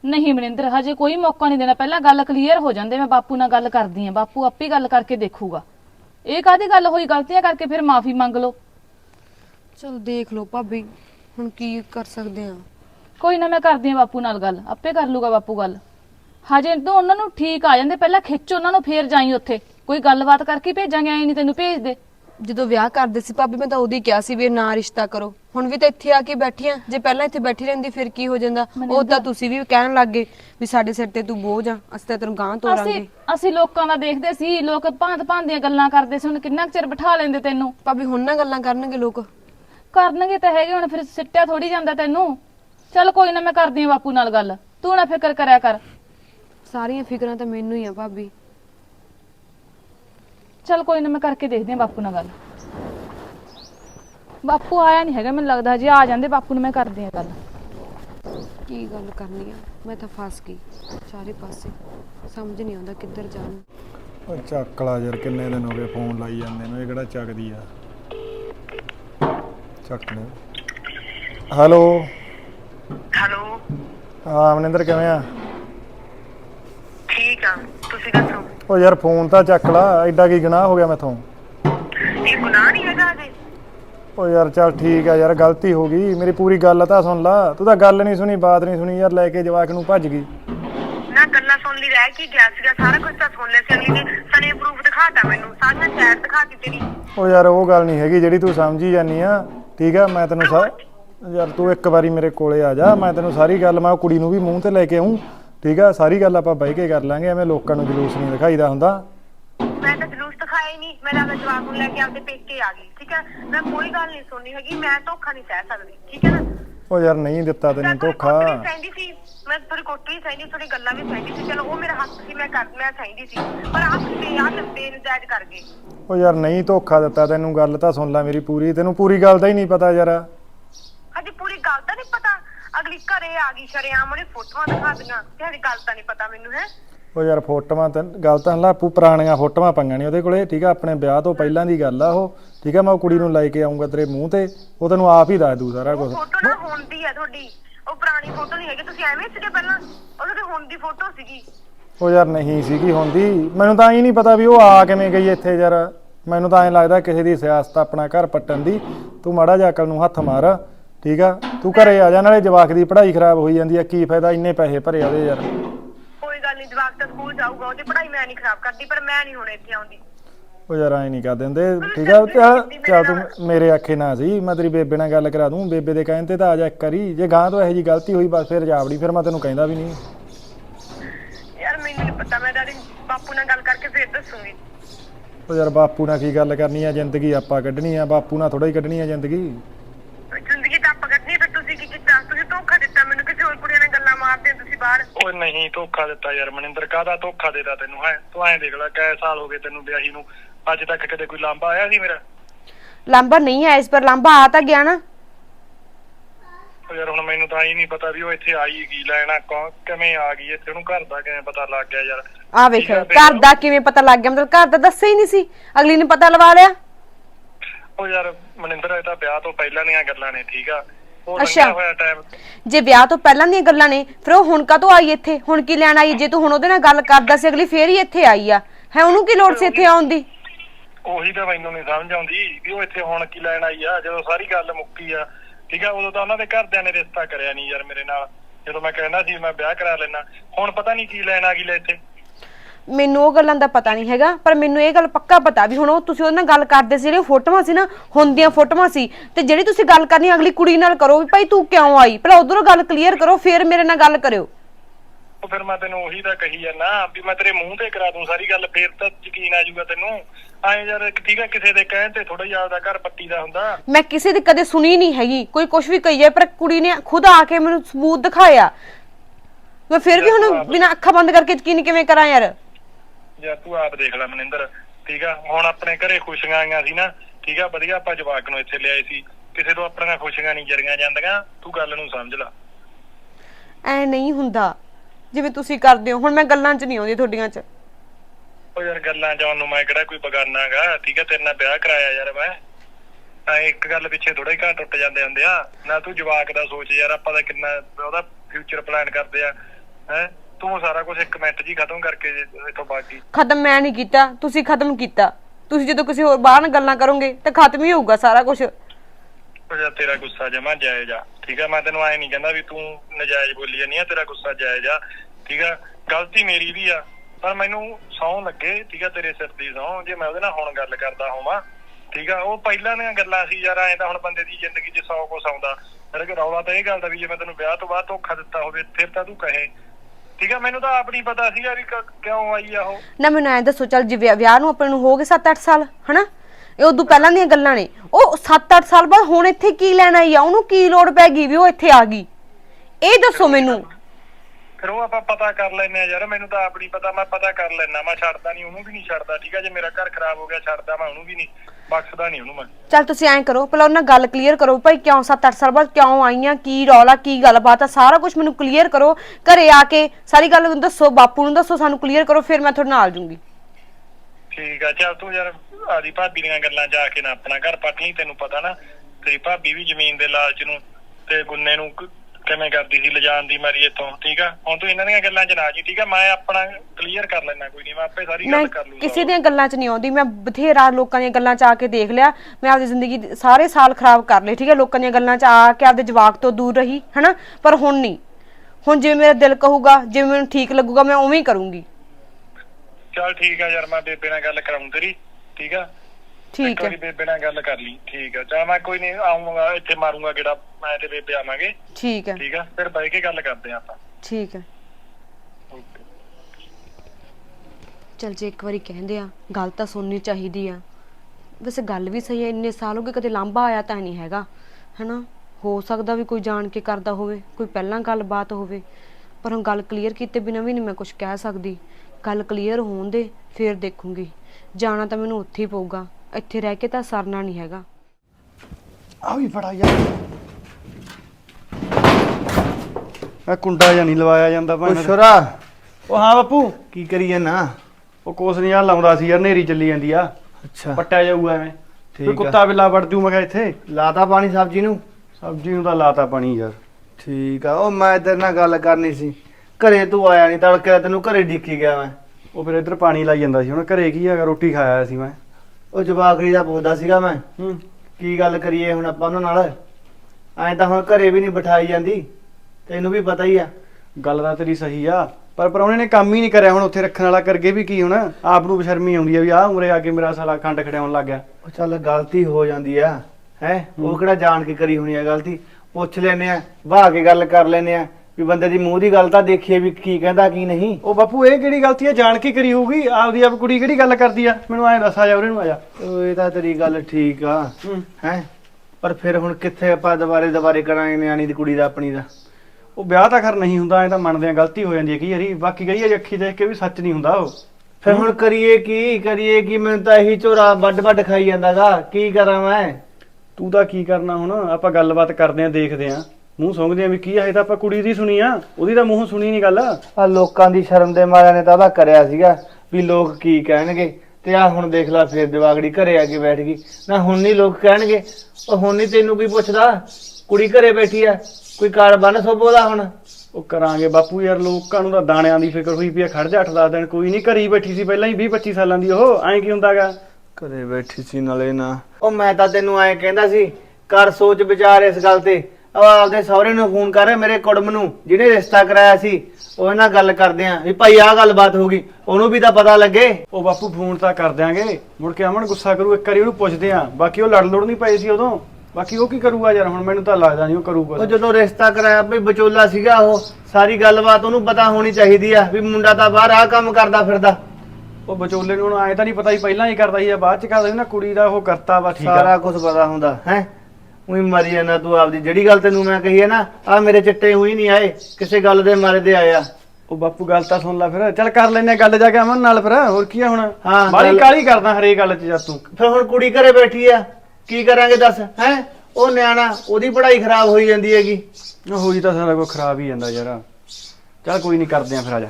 ਨਹੀਂ ਮਨਿੰਦਰ ਹਜੇ ਕੋਈ ਮੌਕਾ ਨਹੀਂ ਦੇਣਾ। ਪਹਿਲਾਂ ਗੱਲ ਕਲੀਅਰ ਹੋ ਜਾਂਦੇ ਮੈਂ ਬਾਪੂ ਨਾਲ ਗੱਲ ਕਰਦੀ ਆ। ਬਾਪੂ ਆਪੇ ਗੱਲ ਕਰਕੇ ਦੇਖੂਗਾ। ਇਹ ਕਾਦੀ ਗੱਲ ਹੋਈ? ਗਲਤੀਆਂ ਕਰਕੇ ਫਿਰ ਮਾਫੀ ਮੰਗ ਲਓ।
ਚਲ ਦੇਖ ਲਓ ਭਾਬੀ ਹੁਣ ਕੀ ਕਰ ਸਕਦੇ ਆ।
ਕੋਈ ਨਾ ਮੈਂ ਕਰਦੀ ਆ ਬਾਪੂ ਨਾਲ ਗੱਲ। ਆਪੇ ਕਰ ਲੂਗਾ ਬਾਪੂ ਗੱਲ। ਹਜੇ ਤੋਂ ਉਹਨਾਂ ਨੂੰ ਠੀਕ ਆ ਜਾਂਦੇ ਪਹਿਲਾਂ ਖਿੱਚ ਉਹਨਾਂ ਨੂੰ ਫੇਰ ਜਾਈ ਉੱਥੇ। ਕੋਈ ਗੱਲਬਾਤ ਕਰਕੇ ਭੇਜਾਂਗੇ ਐ ਨਹੀਂ ਤੈਨੂੰ ਭੇਜ ਦੇ।
ਜਦੋਂ ਵਿਆਹ ਕਰਦੇ ਸੀ ਭਾਬੀ ਮੈਂ ਤਾਂ ਉਹਦੀ ਕਿਹਾ ਸੀ ਵੀ ਨਾ ਰਿਸ਼ਤਾ ਕਰੋ। ਹੁਣ ਵੀ ਤਾਂ ਇੱਥੇ ਆ ਕੇ ਬੈਠੀ ਆ ਜੇ ਪਹਿਲਾਂ ਇੱਥੇ ਬੈਠੀ ਰਹਿੰਦੀ ਫਿਰ ਕੀ ਹੋ ਜਾਂਦਾ? ਉਹ ਤਾਂ ਤੁਸੀਂ ਵੀ ਕਹਿਣ ਲੱਗੇ ਵੀ ਸਾਡੇ ਸਿਰ ਤੇ ਤੂੰ ਬੋਝ ਆ ਅਸੀਂ ਤਾਂ ਤੈਨੂੰ ਗਾਂ
ਅਸੀਂ
ਤੋਰਾਂਗੇ।
ਅਸੀਂ ਲੋਕਾਂ ਦਾ ਦੇਖਦੇ ਸੀ ਲੋਕ ਭਾਂਤ ਭਾਂਤ ਦੀਆਂ ਗੱਲਾਂ ਕਰਦੇ ਸੀ ਹੁਣ ਕਿੰਨਾ ਕੁ ਚਿਰ ਬਿਠਾ ਲੈਂਦੇ ਤੈਨੂੰ?
ਭਾਬੀ ਹੁਣ ਨਾ ਗੱਲਾਂ ਕਰਨਗੇ ਲੋਕ।
ਕਰਨਗੇ ਤਾਂ ਹੈਗੇ ਹੁਣ ਫਿਰ ਸਿੱਟਿਆ ਥੋੜੀ ਜਾਂਦਾ ਤੈਨੂੰ। ਚੱਲ ਕੋਈ ਨਾ ਮੈਂ ਕਰਦੀ ਆ ਬਾਪੂ ਨਾਲ ਗੱਲ। ਤੂੰ ਨਾ ਫਿਕਰ ਕਰਿਆ ਕਰ।
ਸਾਰੀਆਂ ਫਿਕਰਾਂ ਤਾਂ ਮੈਨੂੰ ਹੀ ਆ ਭਾਬੀ।
ਚੱਲ ਕੋਈ ਨਾ ਮੈਂ ਕਰਕੇ ਦੇਖਦੀ ਆ ਬਾਪੂ ਨਾਲ ਗੱਲ। ਬਾਪੂ ਆਇਆ ਨਹੀਂ ਹੈਗਾ ਮੈਨੂੰ ਲੱਗਦਾ ਜੀ ਆ ਜਾਂਦੇ ਬਾਪੂ ਨੂੰ ਮੈਂ ਕਰਦੀ ਆ ਗੱਲ।
ਕੀ ਗੱਲ ਕਰਨੀ ਆ? ਮੈਂ ਤਾਂ ਫਸ ਗਈ। ਚਾਰੇ ਪਾਸੇ ਸਮਝ ਨਹੀਂ ਆਉਂਦਾ ਕਿੱਧਰ ਜਾਵਾਂ
ਉਹ ਚੱਕ ਲਾ ਯਾਰ ਕਿੰਨੇ ਦਿਨ ਹੋ ਗਏ ਫੋਨ ਲਾਈ ਜਾਂਦੇ ਨੂੰ ਇਹ ਕਿਹੜਾ ਚੱਕਦੀ ਆ? ਚੱਕ ਲੈ। ਹੈਲੋ?
ਹੈਲੋ?
ਹਾਂ ਮਨਿੰਦਰ ਕਿਵੇਂ ਆ?
ਤੁਸੀਂ ਦੱਸੋ?
ਉਹ ਯਾਰ ਫੋਨ ਤਾਂ ਚੱਕ ਲਾ ਐਡਾ ਕੀ ਗੁਨਾਹ ਹੋ ਗਿਆ ਮੈਥੋਂ?
ਇਹ ਗੁਨਾਹ ਨਹੀਂ ਹੈਗਾ ਅਜੇ
ਉਹ ਯਾਰ ਚੱਲ ਠੀਕ ਆ ਯਾਰ ਗਲਤੀ ਹੋ ਗਈ। ਮੇਰੀ ਪੂਰੀ ਗੱਲ ਤਾਂ ਸੁਣ ਲਾ। ਤੂੰ ਤਾਂ ਗੱਲ ਨਹੀਂ ਸੁਣੀ ਬਾਤ ਨਹੀਂ ਸੁਣੀ ਯਾਰ ਲੈ ਕੇ ਜਵਾਕ ਨੂੰ ਭੱਜ ਗਈ।
ਨਾ ਗੱਲਾਂ ਸੁਣ ਲਈ ਰਹਿ ਕੀ ਗਿਆ ਸੀਗਾ ਸਾਰਾ ਕੁਝ ਤਾਂ ਸੁਣ ਲਿਆ ਸੀ ਅਗਲੀ ਨੇ। ਸਣੇ ਪ੍ਰੂਫ ਦਿਖਾਤਾ ਮੈਨੂੰ ਸਾਰੀਆਂ ਚੈਟ ਦਿਖਾਤੀ ਤੇਰੀ।
ਉਹ ਯਾਰ ਉਹ ਗੱਲ ਨਹੀਂ ਹੈਗੀ ਜਿਹੜੀ ਤੂੰ ਸਮਝੀ ਜਾਨੀ ਆ। ਠੀਕ ਆ ਮੈਂ ਤੈਨੂੰ ਸਾ ਯਾਰ ਤੂੰ ਇੱਕ ਵਾਰੀ ਮੇਰੇ ਕੋਲੇ ਆ ਜਾ ਮੈਂ ਤੈਨੂੰ ਸਾਰੀ ਗੱਲ ਮੈਂ ਉਹ ਕੁੜੀ ਨੂੰ ਵੀ ਮੂੰਹ ਤੇ ਲੈ ਕੇ ਆਉਂ ਠੀਕ ਆ ਸਾਰੀ ਗੱਲ ਆਪਾਂ ਬਹਿ ਕੇ ਕਰ ਲਾਂਗੇ ਐਵੇਂ ਲੋਕਾਂ ਨੂੰ ਜਲੂਸ ਨਹੀਂ ਦਿਖਾਈਦਾ ਹੁੰਦਾ।
ਮੈਂ ਤਾਂ ਜਲੂਸ ਦਿਖਾਇਆ ਹੀ ਨਹੀਂ ਮੈਂ ਤਾਂ ਜਵਾਬ ਨੂੰ ਲੈ ਕੇ ਆਪਦੇ ਪੇਕੇ ਆ ਗਈ ਠੀਕ ਹੈ ਮੈਂ ਕੋਈ ਗੱਲ ਨਹੀਂ ਸੁਣਨੀ ਹੈਗੀ ਮੈਂ ਧੋਖਾ ਨਹੀਂ ਸਹਿ ਸਕਦੀ ਠੀਕ ਹੈ ਨਾ?
ਉਹ ਯਾਰ ਨਹੀਂ ਦਿੱਤਾ ਤੈਨੂੰ
ਮੈਂ
ਧੋਖਾ।
ਵੀ ਸਹਿੰਦੀ ਸੀ ਮੈਂ ਤੁਹਾਡੀ ਕੁੱਟ ਸਹਿੰਦੀ ਤੁਹਾਡੀ ਗੱਲਾਂ ਵੀ ਸਹਿੰਦੀ ਸੀ ਚਲੋ ਉਹ ਮੇਰਾ ਹੱਕ ਸੀ ਮੈਂ ਕਰ ਮੈਂ ਸਹਿੰਦੀ ਸੀ ਪਰ ਆਪ ਤੇ ਆ ਲੰਬੇ ਨਜਾਇਜ਼ ਕਰ ਗਏ।
ਉਹ ਯਾਰ ਨਹੀਂ ਧੋਖਾ ਦਿੱਤਾ ਤੈਨੂੰ ਗੱਲ ਤਾਂ ਸੁਣ ਲੈ ਮੇਰੀ ਪੂਰੀ ਤੈਨੂੰ ਪੂਰੀ ਗੱਲ ਦਾ ਹੀ ਨਹੀਂ ਪਤਾ ਯਾਰ।
ਹਜੇ ਪੂਰੀ ਗੱਲ ਤਾਂ ਨਹੀਂ ਪਤਾ ਅਗਲੀ ਘਰੇ ਆ ਗਈ ਸ਼ਰੇਆਮ ਉਹਨੇ ਫੋਟੋਆਂ ਦਿਖਾ ਦਿੰਗਾ ਤੇ ਹਜੇ ਗੱਲ ਤਾਂ ਨਹੀਂ ਪਤਾ ਮੈਨੂੰ ਹੈ?
ਉਹ ਯਾਰ ਫੋਟੋਆਂ ਤਾਂ ਗੱਲ ਤਾਂ ਲਾਪੂ ਪੁਰਾਣੀਆਂ ਫੋਟੋਆਂ ਪਈਆਂ ਨਹੀਂ ਉਹਦੇ ਕੋਲੇ ਠੀਕ ਆ? ਆਪਣੇ ਵਿਆਹ ਤੋਂ ਪਹਿਲਾਂ ਦੀ ਗੱਲ ਆ ਉਹ। ਠੀਕ ਆ? ਮੈਂ ਉਹ ਕੁੜੀ ਨੂੰ ਲੈ ਕੇ ਆਉਂਗਾ ਤੇਰੇ ਮੂੰਹ ਤੇ। ਉਹ ਤੈਨੂੰ ਆਪ ਹੀ ਦੱਸ ਦੂ ਸਾਰਾ ਕੁਝ
ਫੋਟੋ ਨਾ ਹੁੰਦੀ ਹੈ ਤੁਹਾਡੀ। ਉਹ ਪੁਰਾਣੀ ਫੋਟੋ ਨਹੀਂ ਹੈਗੀ ਤੁਸੀਂ ਐਵੇਂ ਸੀਗੇ ਪਹਿਲਾਂ। ਉਹ ਤੁਹਾਡੀ ਹੁਣ ਦੀ ਫੋਟੋ ਸੀਗੀ।
ਉਹ ਯਾਰ ਨਹੀਂ ਸੀਗੀ ਹੁੰਦੀ। ਮੈਨੂੰ ਤਾਂ ਹੀ ਨਹੀਂ ਪਤਾ ਵੀ ਉਹ ਆ ਕਿਵੇਂ ਗਈ ਇੱਥੇ ਯਾਰ। ਮੈਨੂੰ ਤਾਂ ਐਂ ਲੱਗਦਾ ਕਿਸੇ ਦੀ ਸਿਆਸਤ ਆਪਣਾ ਘਰ ਪੱਟਣ ਦੀ। ਤੂੰ ਮਾੜਾ ਜਿਹਾ ਅਕਲ ਨੂੰ ਹੱਥ ਮਾਰ। ਠੀਕ ਆ? ਤੂੰ ਘਰੇ ਆ ਜਾ ਨਾਲੇ ਜਵਾਕ ਦੀ ਪੜ੍ਹਾਈ ਖਰਾਬ ਹੋਈ ਜਾਂਦੀ ਆ ਕੀ ਫਾਇਦਾ? ਇੰਨੇ ਪੈਸੇ ਭਰੇ ਉਹਦੇ ਯਾਰ।
ਕੋਈ ਗੱਲ ਨਹੀਂ ਜਵਾਕ ਤਾਂ ਸਕੂਲ ਜਾਊਗਾ ਉਹਦੀ ਪੜ੍ਹਾਈ ਮੈਂ ਨਹੀਂ ਖਰਾਬ ਕਰਦੀ ਪਰ ਮੈਂ ਨਹੀਂ ਹੁਣ ਇੱਥੇ ਆਉਂਦੀ।
ਉਹ ਯਾਰ ਐ ਨਹੀਂ ਕਰ ਦਿੰਦੇ ਠੀਕ ਆ? ਚੱਲ ਚੱਲ ਤੂੰ ਮੇਰੇ ਆਖੇ ਨਾ ਸੀ ਮੈਂ ਤੇਰੀ ਬੇਬੇ ਨਾਲ ਗੱਲ ਕਰਾ ਦੂੰ ਬੇਬੇ ਦੇ ਕਹਿਣ ਤੇ ਤਾਂ ਆ ਜਾ ਇੱਕ ਵਾਰੀ। ਜੇ ਗਾਂ ਤੋਂ ਇਹੋ ਜੀ ਗਲਤੀ ਹੋਈ ਬਸ ਫਿਰ ਜਾਵੜੀ ਫਿਰ ਮੈਂ ਤੈਨੂੰ ਕਹਿੰਦਾ ਵੀ ਨਹੀਂ
ਯਾਰ ਮੈਨੂੰ ਨਹੀਂ ਪਤਾ ਮੈਂ ਦਾਦੀ ਬਾਪੂ ਨਾਲ ਗੱਲ ਕਰਕੇ ਫੇਰ ਦੱਸੂਗੀ।
ਉਹ ਯਾਰ ਬਾਪੂ ਨਾਲ ਕੀ ਗੱਲ ਕਰਨੀ ਆ? ਜ਼ਿੰਦਗੀ ਆਪਾਂ ਕੱਢਣੀ ਆ ਬਾਪੂ ਨਾਲ ਥੋੜਾ ਹੀ ਕੱਢਣੀ ਆ ਜ਼ਿੰਦਗੀ।
ਜ਼ਿੰਦਗੀ ਤਾਂ ਆਪਾਂ ਕੱਢਣੀ ਫਿਰ ਤੁਸੀਂ ਕੀ ਕੀਤਾ? ਤੁਸੀਂ ਧੋਖਾ ਦਿੱਤਾ ਮੈਨੂੰ ਕਿਸੇ ਹੋਰ ਕੁੜੀਆਂ ਨਾਲ ਗੱਲਾਂ ਮਾਰਦੇ ਹੋ ਤੁਸੀਂ ਬਾਹਰ?
ਓਏ ਨਹੀਂ ਧੋਖਾ ਦਿੱਤਾ ਯਾਰ ਮਨਿੰਦਰ ਕਾਹਦਾ ਧੋਖਾ ਦੇਦਾ ਤੈਨੂੰ ਹੈ? ਤੂੰ ਐਂ ਦੇਖ ਲੈ ਕੈ ਸਾਲ ਹੋ ਗਏ ਤੈਨੂੰ ਵਿਆਹੀ ਨੂੰ ਅੱਜ ਤੱਕ ਕਦੇ ਕੋਈ ਲਾਂਬਾ ਆਇਆ ਸੀ ਮੇਰਾ?
ਲਾਂਬਾ ਨਹੀਂ ਆਇਆ ਇਸ ਪਰ ਲਾਂਬਾ ਆ ਤਾਂ ਗਿਆ ਨਾ।
ਓ ਯਾਰ ਹੁਣ ਮੈਨੂੰ ਤਾਂ ਹੀ ਨਹੀਂ ਪਤਾ ਵੀ ਉਹ ਇੱਥੇ ਆਈ ਕੀ ਲੈਣਾ ਕੌਣ ਕਿਵੇਂ ਆ ਗਈ ਇੱਥੇ ਉਹਨੂੰ ਘਰ ਦਾ ਕਿਵੇਂ ਪਤਾ ਲੱਗ ਗਿਆ ਯਾਰ?
ਆ ਵੇਖ
ਠੀਕ ਆ, ਫਿਰ
ਘਰ ਦਾ ਕਿਵੇਂ ਪਤਾ ਲੱਗ ਗਿਆ? ਮਤਲਬ ਘਰ ਦਾ ਦੱਸਿਆ ਹੀ ਨਹੀਂ ਸੀ। ਅਗਲੀ ਨੇ ਪਤਾ ਲਵਾ ਲਿਆ।
ਉਹ ਯਾਰ ਮਨਿੰਦਰ ਇਹ ਤਾਂ ਵਿਆਹ ਤੋਂ ਪਹਿਲਾਂ ਦੀਆਂ ਗੱਲਾਂ ਨੇ ਠੀਕ ਆ? ਉਹ
ਅੱਛਾ।
ਲੰਘਿਆ ਹੋਇਆ ਟਾਈਮ
ਜੇ ਵਿਆਹ ਤੋਂ ਪਹਿਲਾਂ ਦੀਆਂ ਗੱਲਾਂ ਨੇ ਫਿਰ ਉਹ ਹੁਣ ਕਦੋਂ ਆਈ ਇੱਥੇ? ਹੁਣ ਕੀ ਲੈਣ ਆਈ? ਜੇ ਤੂੰ ਹੁਣ ਉਹਦੇ ਨਾਲ ਗੱਲ ਕਰਦਾ ਸੀ ਅਗਲੀ ਫੇਰ ਹੀ ਇੱਥੇ ਆਈ ਆ। ਹੈ ਉਹਨੂੰ ਕੀ ਲੋੜ ਸੀ ਇੱਥੇ ਆਉਣ ਦੀ?
ਉਹੀ ਤਾਂ ਮੈਨੂੰ ਨਹੀਂ ਸਮਝ ਆਉਂਦੀ ਵੀ ਉਹ ਇੱਥੇ ਹੁਣ ਕੀ ਲੈਣ ਆਈ ਆ। ਜਦੋਂ ਸਾਰੀ ਗੱਲ ਮੁੱਕੀ ਆ ਠੀਕ ਆ ਉਦੋਂ ਤਾਂ ਉਹਨਾਂ ਦੇ ਘਰਦਿਆਂ ਨੇ ਰਿਸ਼ਤਾ ਕਰਿਆ ਨਹੀਂ ਯਾਰ ਮੇਰੇ ਨਾਲ। ਜਦੋਂ ਮੈਂ ਕਹਿੰਦਾ ਸੀ ਮੈਂ ਵਿਆਹ ਕਰਾ ਲੈਣਾ ਹੁਣ ਪਤਾ ਨਹੀਂ ਕੀ ਲੈਣ ਆ ਗਈ ਲੈ ਇੱਥੇ।
ਮੈਨੂੰ ਉਹ ਗੱਲਾਂ ਦਾ ਪਤਾ ਨਹੀਂ ਹੈਗਾ ਪਰ ਮੈਨੂੰ ਇਹ ਗੱਲ ਪੱਕਾ ਪਤਾ ਵੀ ਹੁਣ ਉਹ ਤੁਸੀਂ ਉਹਦੇ ਨਾਲ ਗੱਲ ਕਰਦੇ ਸੀ ਜਿਹੜੀਆਂ ਫੋਟੋਆਂ ਸੀ ਨਾ ਹੁੰਦੀਆਂ ਫੋਟੋਆਂ ਸੀ ਤੇ ਜਿਹੜੀ ਤੁਸੀਂ ਗੱਲ ਕਰਨੀ ਅਗਲੀ ਕੁੜੀ ਨਾਲ ਕਰੋ ਵੀ ਭਾਈ ਤੂੰ ਕਿਉਂ ਆਈ? ਪਹਿਲਾਂ ਉਧਰੋਂ ਗੱਲ ਕਲੀਅਰ ਕਰੋ ਫਿਰ ਮੇਰੇ ਨਾਲ ਗੱਲ ਕਰਿਓ।
ਉਹ ਫਿਰ ਮੈਂ ਤੈਨੂੰ ਉਹੀ ਤਾਂ ਕਹੀ ਜਾਂਦਾ ਵੀ ਮੈਂ ਤੇਰੇ ਮੂੰਹ ਤੇ ਕਰਾ ਦੂੰ ਸਾਰੀ ਗੱਲ ਫੇਰ ਤਾਂ ਯਕੀਨ ਆ ਜਾਊਗਾ ਤੈਨੂੰ। ਐਂ ਯਾਰ ਇੱਕ ਠੀਕ ਆ ਕਿਸੇ ਦੇ ਕਹਿਣ ਤੇ ਥੋੜਾ ਜਿਹਾ ਆਪਦਾ ਘਰ ਪੱਟੀ ਦਾ ਹੁੰਦਾ।
ਮੈਂ ਕਿਸੇ ਦੀ ਕਦੇ ਸੁਣੀ ਨਹੀਂ ਹੈਗੀ ਕੋਈ ਕੁਝ ਵੀ ਕਹੀ ਜਾਏ ਪਰ ਕੁੜੀ ਨੇ ਖੁਦ ਆ ਕੇ ਮੈਨੂੰ ਸਬੂਤ ਦਿਖਾਇਆ। ਮੈਂ ਫਿਰ ਵੀ ਹੁਣ ਬਿਨਾਂ ਅੱਖਾਂ ਬੰਦ ਕਰਕੇ ਯਕੀਨ ਕਿਵੇਂ ਕਰਾਂ ਯਾਰ?
ਯਾਰ ਤੂੰ ਆਪ ਦੇਖ ਲੈ ਮਨਿੰਦਰ ਠੀਕ ਆ? ਹੁਣ ਆਪਣੇ ਘਰੇ ਖੁਸ਼ੀਆਂ ਆਈਆਂ ਸੀ ਨਾ ਠੀਕ ਆ? ਵਧੀਆ ਆਪਾਂ ਜਵਾਕ ਨੂੰ ਇੱਥੇ ਲਿਆਏ ਸੀ। ਕਿਸੇ ਤੋਂ ਆਪਣੀਆਂ ਖੁਸ਼ੀਆਂ ਨਹੀਂ ਜਰੀਆਂ ਜਾਂਦੀਆਂ ਤੂੰ ਗੱਲ ਨੂੰ ਸਮਝ ਲੈ।
ਐ ਨਹੀਂ ਹੁੰਦਾ ਜਿਵੇਂ ਤੁਸੀਂ ਕਰਦੇ ਹੋ। ਹੁਣ ਮੈਂ ਗੱਲਾਂ 'ਚ ਨਹੀਂ ਆਉਂਦੀ ਤੁਹਾਡੀਆਂ 'ਚ।
ਉਹ ਯਾਰ ਗੱਲਾਂ ਜਾਣ ਨੂੰ ਮੈਂ ਕਿਹੜਾ ਕੋਈ ਬਗਾਨਾਗਾ ਠੀਕ ਆ? ਤੇਰੇ ਨਾਲ ਵਿਆਹ ਕਰਾਇਆ ਯਾਰ ਮੈਂ। ਐ ਇੱਕ ਗੱਲ ਪਿੱਛੇ ਥੋੜਾ ਹੀ ਘਰ ਟੁੱਟ ਜਾਂਦੇ ਹੁੰਦੇ ਆ। ਨਾ ਤੂੰ ਜਵਾਕ ਦਾ ਸੋਚ ਯਾਰ ਆਪਾਂ ਦਾ ਕਿੰਨਾ ਉਹਦਾ ਫਿਊਚਰ ਪਲਾਨ ਕਰਦੇ ਆ ਹੈ? ਤੂੰ ਸਾਰਾ ਕੁਝ ਇੱਕ ਮਿੰਟ ਹੀ ਖਤਮ ਕਰਕੇ ਇੱਥੋਂ ਭੱਜ ਗਈ
ਖਤਮ ਮੈਂ ਨਹੀਂ ਕੀਤਾ ਤੁਸੀਂ ਖਤਮ ਕੀਤਾ। ਤੁਸੀਂ ਜਦੋਂ ਕਿਸੇ ਹੋਰ ਬਾਹਰ ਨਾਲ ਗੱਲਾਂ ਕਰੋਗੇ ਤਾਂ ਖਤਮ ਹੀ ਹੋਊਗਾ ਸਾਰਾ ਕੁਝ
ਉਹ ਯਾਰ ਤੇਰਾ ਗੁੱਸਾ ਜਮਾ ਜਾਇਜ਼ ਆ ਠੀਕ ਆ? ਮੈਂ ਤੈਨੂੰ ਐ ਨਹੀਂ ਕਹਿੰਦਾ ਵੀ ਤੂੰ ਨਜਾਇਜ਼ ਬੋਲੀ ਜਾਨੀ ਆ ਤੇਰਾ ਗੁੱਸਾ ਜਾਇਜ਼ ਆ ਠੀਕ ਆ? ਗਲਤੀ ਮੇਰੀ ਵੀ ਆ ਪਰ ਮੈਨੂੰ ਸੌਂ ਲੱਗੇ ਠੀਕ ਆ? ਤੇਰੇ ਸਿਰ ਦੀ ਸੌਂ ਜੇ ਮੈਂ ਉਹਦੇ ਨਾਲ ਹੁਣ ਗੱਲ ਕਰਦਾ ਹੋਵਾਂ ਠੀਕ ਆ? ਉਹ ਪਹਿਲਾਂ ਦੀਆਂ ਗੱਲਾਂ ਸੀ ਯਾਰ ਐਂ ਤਾਂ ਹੁਣ ਬੰਦੇ ਦੀ ਜ਼ਿੰਦਗੀ 'ਚ ਸੌ ਕੁਛ ਆਉਂਦਾ। ਮੇਰੇ ਕੋਲ ਰੌਲਾ ਤਾਂ ਇਹ ਗੱਲ ਦਾ ਵੀ ਜੇ ਮੈਂ ਤੈਨੂੰ ਵਿਆਹ ਤੋਂ ਬਾਅਦ ਧੋਖਾ ਦਿੱਤਾ ਹੋਵੇ ਫਿਰ ਤਾਂ ਤੂੰ ਕਹੇ ਠੀਕ ਆ ਮੈਨੂੰ ਤਾਂ ਆਪ ਨਹੀਂ ਪਤਾ ਸੀ ਯਾਰ ਕਿ ਕਿਉਂ ਆਈ ਆ ਉਹ।
ਨਾ ਮੈਨੂੰ ਐਂ ਦੱਸੋ ਚੱਲ ਜੇ ਵਿਆਹ ਵਿਆਹ ਨੂੰ ਆਪਣੇ ਨੂੰ ਹੋ ਗਏ 7-8 ਸਾਲ ਹਨਾ? ਇਹ ਉਦੋਂ ਪਹਿਲਾਂ ਦੀਆਂ ਗੱਲਾਂ ਨੇ। ਉਹ 7-8 ਸਾਲ ਬਾਅਦ ਹੁਣ ਇੱਥੇ ਕੀ ਲੈਣ ਆਈ ਆ? ਉਹਨੂੰ ਕੀ ਲੋੜ ਪੈ ਗਈ ਵੀ ਉਹ ਇੱਥੇ ਆ ਗਈ? ਇਹ ਦੱਸੋ ਮੈਨੂੰ।
ਫਿਰ ਉਹ ਆਪਾਂ ਪਤਾ ਕਰ ਲੈਨੇ ਆ ਯਾਰ ਮੈਨੂੰ ਤਾਂ ਆਪ ਨਹੀਂ ਪਤਾ ਮੈਂ ਪਤਾ ਕਰ ਲੈਣਾ ਮੈਂ ਛੱਡਦਾ ਨਹੀਂ ਉਹਨੂੰ ਵੀ ਨਹੀਂ ਛੱਡਦਾ ਠੀਕ ਆ? ਜੇ ਮੇਰਾ ਘਰ ਖਰਾਬ ਹੋ ਗਿਆ ਛੱਡਦਾ ਮੈਂ ਉਹਨੂੰ ਵੀ ਨਹੀਂ। ਬਖਸ਼ਦਾ ਨਹੀਂ ਉਹਨੂੰ ਮੈਂ।
ਚੱਲ ਤੁਸੀਂ ਐਂ ਕਰੋ ਪਹਿਲਾਂ ਉਹਨਾਂ ਨਾਲ ਗੱਲ ਕਲੀਅਰ ਕਰੋ ਭਾਈ ਕਿਉਂ 7-8 ਸਾਲ ਬਾਅਦ ਕਿਉਂ ਆਈਆਂ ਕੀ ਰੌਲਾ ਕੀ ਗੱਲਬਾਤ ਆ ਸਾਰਾ ਕੁਝ ਮੈਨੂੰ ਕਲੀਅਰ ਕਰੋ ਘਰੇ ਆ ਕੇ ਸਾਰੀ ਗੱਲ ਨੂੰ ਦੱਸੋ ਬਾਪੂ ਨੂੰ ਦੱਸੋ ਸਾਨੂੰ ਕਲੀਅਰ ਕਰੋ ਫਿਰ ਮੈਂ ਤੁਹਾਡੇ ਨਾਲ ਆ ਜਾਊਂਗੀ
ਠੀਕ ਆ ਚੱਲ ਤੂੰ ਯਾਰ ਆਦੀ ਭਾਬੀ ਦੀਆਂ ਗੱਲਾਂ ਜਾ ਕੇ ਨਾ ਆਪਣਾ ਘਰ ਪੱਟ ਲਈ ਤੈਨੂੰ ਪਤਾ ਨਾ ਤੇਰੀ ਭਾਬੀ ਵੀ ਜ਼ਮੀਨ ਦੇ ਲਾਲਚ ਨੂੰ ਤੇ ਗੁੰਨੇ ਨੂੰ ਕ- ਕਿਵੇਂ ਕਰਦੀ ਸੀ ਲਿਜਾਣ ਦੀ ਮਾਰੀ ਇੱਥੋਂ ਠੀਕ ਆ? ਹੁਣ ਤੂੰ ਇਹਨਾਂ ਦੀਆਂ ਗੱਲਾਂ 'ਚ ਨਾ ਜੀ ਠੀਕ ਆ? ਮੈਂ ਆਪਣਾ ਕਲੀਅਰ ਕਰ ਲੈਣਾ ਕੋਈ ਨਹੀਂ ਮੈਂ ਆਪੇ ਸਾਰੀ
ਮੈਂ
ਗੱਲ ਕਰ ਲੂੰਗਾ
ਕਿਸੇ ਦੀਆਂ ਗੱਲਾਂ 'ਚ ਨਹੀਂ ਆਉਂਦੀ ਮੈਂ ਬਥੇਰਾ ਲੋਕਾਂ ਦੀਆਂ ਗੱਲਾਂ 'ਚ ਆ ਕੇ ਦੇਖ ਲਿਆ ਮੈਂ ਆਪਦੀ ਜ਼ਿੰਦਗੀ ਦੇ ਸਾਰੇ ਸਾਲ ਖਰਾਬ ਕਰ ਲਏ ਠੀਕ ਹੈ ਲੋਕਾਂ ਦੀਆਂ ਗੱਲਾਂ 'ਚ ਆ ਕੇ ਆਪਦੇ ਜਵਾਕ ਤੋਂ ਦੂਰ ਰਹੀ ਹਨਾ? ਪਰ ਹੁਣ ਨਹੀਂ। ਹੁਣ ਜਿਵੇਂ ਮੇਰਾ ਦਿਲ ਕਹੂਗਾ ਜਿਵੇਂ ਮੈਨੂੰ ਠੀਕ ਲੱਗੂਗਾ ਮੈਂ ਉਵੇਂ ਹੀ ਕਰੂੰਗੀ।
ਚੱਲ ਠੀਕ ਆ ਯਾਰ ਮੈਂ ਬੇਬੇ ਨਾਲ ਗੱਲ ਕਰਾਉਂ ਤੇਰੀ ਠੀਕ ਆ?
ਠੀਕ ਹੈ।
ਬੇਬੇ ਨਾਲ ਗੱਲ ਕਰ ਲਈ ਠੀਕ ਆ ਚਲ ਮੈਂ ਕੋਈ ਨਹੀਂ ਆਉਂਗਾ ਇੱਥੇ ਮਾਰੂੰਗਾ ਕਿਹੜਾ ਮੈਂ ਤੇ ਬੇਬੇ ਆਵਾਂਗੇ।
ਠੀਕ ਹੈ।
ਠੀਕ ਆ ਫਿਰ ਬਹਿ ਕੇ ਗੱਲ ਕਰਦੇ ਆ ਆਪਾਂ।
ਠੀਕ ਹੈ। ਚਲ ਜੇ ਇੱਕ ਵਾਰੀ ਕਹਿੰਦੇ ਆ ਗੱਲ ਤਾਂ ਸੁਣਨੀ ਚਾਹੀਦੀ ਆ। ਵੈਸੇ ਗੱਲ ਵੀ ਸਹੀ ਹੈ ਇੰਨੇ ਸਾਲ ਹੋ ਗਏ ਕਦੇ ਲਾਂਭਾ ਆਇਆ ਤਾਂ ਨਹੀਂ ਹੈਗਾ। ਹਨਾ? ਹੋ ਸਕਦਾ ਵੀ ਕੋਈ ਜਾਣ ਕੇ ਕਰਦਾ ਹੋਵੇ ਕੋਈ ਪਹਿਲਾਂ ਗੱਲਬਾਤ ਹੋਵੇ। ਪਰ ਹੁਣ ਗੱਲ ਕਲੀਅਰ ਕੀਤੇ ਬਿਨਾਂ ਵੀ ਨਹੀਂ ਮੈਂ ਕੁਝ ਕਹਿ ਸਕਦੀ। ਗੱਲ ਕਲੀਅਰ ਹੋਣ ਦੇ ਫਿਰ ਦੇਖੂੰਗੀ। ਜਾਣਾ ਤਾਂ ਮੈਨੂੰ ਉੱਥੇ ਹੀ ਪਊਗਾ। ਇੱਥੇ ਰਹਿ ਕੇ ਤਾਂ ਸਰਨਾ ਨਹੀਂ ਹੈਗਾ।
ਆ ਵੀ ਫੜਾ ਯਾਰ। ਮੈਂ ਕੁੰਡਾ ਜਾਂ ਨਹੀਂ ਲਵਾਇਆ ਜਾਂਦਾ
ਉਹ
ਭਾਈ
ਸ਼ੁਰਾ
ਉਹ ਹਾਂ ਬਾਪੂ।
ਕੀ ਕਰੀ ਜਾਨਾ
ਉਹ ਕੋਸ ਨਹੀਂ ਆ ਲਾਉਂਦਾ ਸੀ ਯਾਰ ਨੇਰੀ ਚੱਲੀ ਜਾਂਦੀ ਆ।
ਅੱਛਾ।
ਪੱਟਿਆ ਜਾਊਗਾ ਐਵੇਂ।
ਠੀਕ
ਕੋਈ
ਆ।
ਕੁੱਤਾ ਬਿੱਲਾ ਵੜ ਜੂ ਮੈਂ ਕਿਹਾ ਇੱਥੇ।
ਲਾਤਾ ਪਾਣੀ ਸਬਜ਼ੀ ਨੂੰ?
ਸਬਜ਼ੀ ਨੂੰ ਤਾਂ ਲਾਤਾ ਪਾਣੀ ਯਾਰ।
ਠੀਕ ਆ। ਉਹ ਮੈਂ ਤੇਰੇ ਨਾਲ ਗੱਲ ਕਰਨੀ ਸੀ। ਘਰੇ ਤੂੰ ਆਇਆ ਨਹੀਂ ਤੜਕੇ ਤੈਨੂੰ ਘਰੇ ਡਿੱਕੀ ਗਿਆ ਮੈਂ।
ਉਹ ਫਿਰ ਇੱਧਰ ਪਾਣੀ ਲਾਈ ਜਾਂਦਾ ਸੀ। ਹੁਣ ਘਰੇ ਕੀ ਹੈਗਾ? ਰੋਟੀ ਖਾਇਆ ਸੀ ਮੈਂ।
ਉਹ ਜਵਾਕੜੀ ਦਾ ਪੁੱਛਦਾ ਸੀਗਾ ਮੈਂ।
ਹੂੰ।
ਕੀ ਗੱਲ ਕਰੀਏ ਹੁਣ ਆਪਾਂ ਉਹਨਾਂ ਨਾਲ? ਐਂ ਤਾਂ ਹੁਣ ਘਰੇ ਵੀ ਨਹੀਂ ਬਿਠਾਈ ਜਾਂਦੀ। ਤੈਨੂੰ ਵੀ ਪਤਾ ਹੀ ਆ।
ਗੱਲ ਤਾਂ ਤੇਰੀ ਸਹੀ ਆ ਪਰ ਪਰੌਣੇ ਨੇ ਕੰਮ ਹੀ ਨਹੀਂ ਕਰਿਆ ਹੁਣ ਉੱਥੇ ਰੱਖਣ ਵਾਲਾ ਕਰਗੇ ਵੀ ਕੀ ਹੁਣ? ਆਪ ਨੂੰ ਬਸ਼ਰਮੀ ਆਉਂਦੀ ਆ ਵੀ ਆਹ ਉਮਰੇ ਆ ਕੇ ਮੇਰਾ ਸਾਲਾ ਖੰਡ ਖੜਿਆਉਣ ਲੱਗ ਗਿਆ।
ਉਹ ਚੱਲ ਗਲਤੀ ਹੋ ਜਾਂਦੀ ਆ। ਹੈ? ਉਹ ਕਿਹੜਾ ਜਾਣ ਕੇ ਕਰੀ ਹੋਣੀ ਆ ਗਲਤੀ? ਪੁੱਛ ਲੈਨੇ ਆ ਵਾਹ ਕੇ ਗੱਲ ਕਰ ਲੈਨੇ ਆ। ਵੀ ਬੰਦੇ ਦੀ ਮੂੰਹ ਦੀ ਗੱਲ ਤਾਂ ਦੇਖੀਏ ਵੀ ਕੀ ਕਹਿੰਦਾ ਕੀ ਨਹੀਂ।
ਉਹ ਬਾਪੂ ਇਹ ਕਿਹੜੀ ਗਲਤੀ ਆ? ਜਾਣ ਕੇ ਕਰੀ ਹੋਊਗੀ? ਆਪਦੀ ਆਪ ਕੁੜੀ ਕਿਹੜੀ ਗੱਲ ਕਰਦੀ ਆ? ਮੈਨੂੰ ਐਂ ਦੱਸ ਆ ਜਾ ਉਰੇ ਨੂੰ ਆ ਜਾ।
ਉਹ ਇਹ ਤਾਂ ਤੇਰੀ ਗੱਲ ਠੀਕ ਆ।
ਹੂੰ।
ਹੈ? ਪਰ ਫਿਰ ਹੁਣ ਕਿੱਥੇ ਆਪਾਂ ਦੁਬਾਰੇ ਦੁਬਾਰੇ ਕਰਾਂਗੇ ਨਿਆਣੀ ਦੀ ਕੁੜੀ ਦਾ ਆਪਣੀ ਦਾ?
ਉਹ ਵਿਆਹ ਤਾਂ ਖਰ ਨਹੀਂ ਹੁੰਦਾ ਐ ਤਾਂ ਮੰਨਦੇ ਆ ਗਲਤੀ ਹੋ ਜਾਂਦੀ ਹੈ ਕਈ ਵਾਰੀ। ਬਾਕੀ ਕਈ ਵਾਰੀ ਅੱਖੀ ਦੇਖ ਕੇ ਵੀ ਸੱਚ ਨਹੀਂ ਹੁੰਦਾ ਉਹ।
ਫਿਰ ਹੁਣ ਕਰੀਏ ਕੀ? ਕਰੀਏ ਕੀ? ਮੈਨੂੰ ਤਾਂ ਇਹੀ ਝੋਰਾ ਵੱਡ ਵੱਡ ਖਾਈ ਜਾਂਦਾਗਾ। ਕੀ ਕਰਾਂ ਮੈਂ?
ਤੂੰ ਤਾਂ ਕੀ ਕਰਨਾ ਹੁਣ? ਆਪਾਂ ਗੱਲਬਾਤ ਕਰਦੇ ਆਂ ਦੇਖਦੇ ਆਂ। ਮੂੰਹ ਸੁੰਘਦੇ ਆਂ ਵੀ ਕੀ ਆ ਇਹ ਤਾਂ ਆਪਾਂ ਕੁੜੀ ਦੀ ਸੁਣੀ ਆ। ਉਹਦੀ ਤਾਂ ਮੂੰਹੋਂ ਸੁਣੀ ਨਹੀਂ ਗੱਲ।
ਆ ਲੋਕਾਂ ਦੀ ਸ਼ਰਮ ਦੇ ਮਾਰਿਆਂ ਨੇ ਤਾਂ ਉਹਦਾ ਕਰਿਆ ਸੀਗਾ ਵੀ ਲੋਕ ਕੀ ਕਹਿਣਗੇ। ਤੇ ਆ ਹੁਣ ਦੇਖ ਲੈ ਫੇਰ ਦਿਵਾਗੜੀ ਘਰੇ ਆ ਕੇ ਬੈਠ ਗਈ। ਨਾ ਹੁਣ ਨਹੀਂ ਲੋਕ ਕਹਿਣਗੇ ਉਹ ਹੁਣ ਨਹੀਂ ਤੈਨੂੰ ਕੋਈ ਪੁੱਛਦਾ ਕੁੜੀ ਘਰੇ ਬੈਠੀ ਆ ਕੋਈ ਕਾਰ ਬੰਨ ਸੋਬੋਦਾ ਹੁਣ।
ਉਹ ਕਰਾਂਗੇ ਬਾਪੂ ਯਾਰ ਲੋਕਾਂ ਨੂੰ ਤਾਂ ਦਾਣਿਆਂ ਦੀ ਫਿਕਰ ਹੋਈ ਪਈ ਆ ਖੜ ਜਾ 8-10 ਦਿਨ ਕੋਈ ਨਹੀਂ ਘਰੀ ਬੈਠੀ ਸੀ ਪਹਿਲਾਂ ਹੀ 20-25 ਸਾਲਾਂ ਦੀ ਉਹ ਐਂ ਕੀ ਹੁੰਦਾਗਾ?
ਘਰੇ ਬੈਠੀ ਸੀ ਨਾਲੇ ਨਾ। ਉਹ ਮੈਂ ਤਾਂ ਤੈਨੂੰ ਐਂ ਕਹਿੰਦਾ ਸੀ ਕਰ ਸੋਚ ਵਿਚਾਰ ਇਸ ਗੱਲ ਤੇ। ਉਹ ਆਪਦੇ ਸਹੁਰੇ ਨੂੰ ਫੋਨ ਕਰ ਮੇਰੇ ਕੁੜਮ ਨੂੰ ਜਿਹਨੇ ਰਿਸ਼ਤਾ ਕਰਾਇਆ ਸੀ ਉਹ ਨਾਲ ਗੱਲ ਕਰਦੇ ਆਂ ਵੀ ਭਾਈ ਆਹ ਗੱਲਬਾਤ ਹੋ ਗਈ ਉਹਨੂੰ ਵੀ ਤਾਂ ਪਤਾ ਲੱਗੇ।
ਉਹ ਬਾਪੂ ਫੋਨ ਤਾਂ ਕਰ ਦਿਆਂਗੇ ਮੁੜ ਕੇ ਅਮਨ ਗੁੱਸਾ ਕਰੂ ਇੱਕ ਵਾਰੀ ਉਹਨੂੰ ਪੁੱਛਦੇ ਆਂ ਬਾਕੀ ਉਹ ਲੜ ਲੜ ਨਹੀਂ ਪਏ ਸੀ ਉਦੋਂ ਬਾਕੀ ਉਹ ਕੀ ਕਰੂਗਾ ਯਾਰ ਹੁਣ ਮੈਨੂੰ ਤਾਂ ਲੱਗਦਾ ਨਹੀਂ ਉਹ ਕਰੂਗਾ।
ਉਹ ਜਦੋਂ ਰਿਸ਼ਤਾ ਕਰਾਇਆ ਵੀ ਵਿਚੋਲਾ ਸੀਗਾ ਉਹ ਸਾਰੀ ਗੱਲਬਾਤ ਉਹਨੂੰ ਪਤਾ ਹੋਣੀ ਚਾਹੀਦੀ ਆ ਵੀ ਮੁੰਡਾ ਤਾਂ ਬਾਹਰ ਆਹ ਕੰਮ ਕਰਦਾ ਫਿਰਦਾ।
ਉਹ ਵਿਚੋਲੇ ਨੂੰ ਹੁਣ ਐਂ ਤਾਂ ਨਹੀਂ ਪਤਾ ਸੀ ਪਹਿਲਾਂ ਹੀ ਕਰਦਾ ਸੀ ਜਾਂ ਬਾਅਦ ਚ ਕਰਦਾ ਸੀ ਨਾ ਕੁੜੀ ਦਾ ਉਹ ਕਰਤਾ ਵਾ ਠੀਕ ਆ।
ਸਾਰਾ ਕੁਝ ਪਤਾ ਹੁੰਦਾ ਹੈ? ਉਹੀ ਮਰੀ ਜਾਂਦਾ ਤੂੰ ਆਪਦੀ। ਜਿਹੜੀ ਗੱਲ ਤੈਨੂੰ ਮੈਂ ਕਹੀ ਹੈ ਨਾ ਆ ਮੇਰੇ ਚਿੱਟੇ ਹੋਈ ਨਹੀਂ ਆਏ ਕਿਸੇ ਗੱਲ ਦੇ ਮਾਰੇ ਦੇ ਆਇਆ।
ਉਹ ਬਾਪੂ ਗੱਲ ਤਾਂ ਸੁਣ ਲੈ ਫਿਰ। ਚੱਲ ਕਰ ਲੈਨੇ ਗੱਲ ਜਾ ਕੇ ਅਮਨ ਨਾਲ ਫਿਰ। ਹੋਰ ਕੀ ਆ ਹੁਣ?
ਹਾਂ,
ਬਾਲੀ
ਗੱਲ-
ਕਾਲੀ ਕਰਦਾ ਹਰੇਕ ਗੱਲ 'ਚ ਜਦ ਤੂੰ।
ਫਿਰ ਹੁਣ ਕੁੜੀ ਘਰੇ ਬੈਠੀ ਆ ਕੀ ਕਰਾਂਗੇ ਦੱਸ? ਹੈ? ਉਹ ਨਿਆਣਾ ਉਹਦੀ ਪੜ੍ਹਾਈ ਖਰਾਬ ਹੋਈ ਜਾਂਦੀ ਹੈਗੀ।
ਉਹ ਹੋਈ ਤਾਂ ਸਾਰਾ ਕੁਝ ਖਰਾਬ ਹੀ ਜਾਂਦਾ ਯਾਰ। ਚੱਲ ਕੋਈ ਨਹੀਂ ਕਰਦੇ ਆ ਫਿਰ ਆ ਜਾ।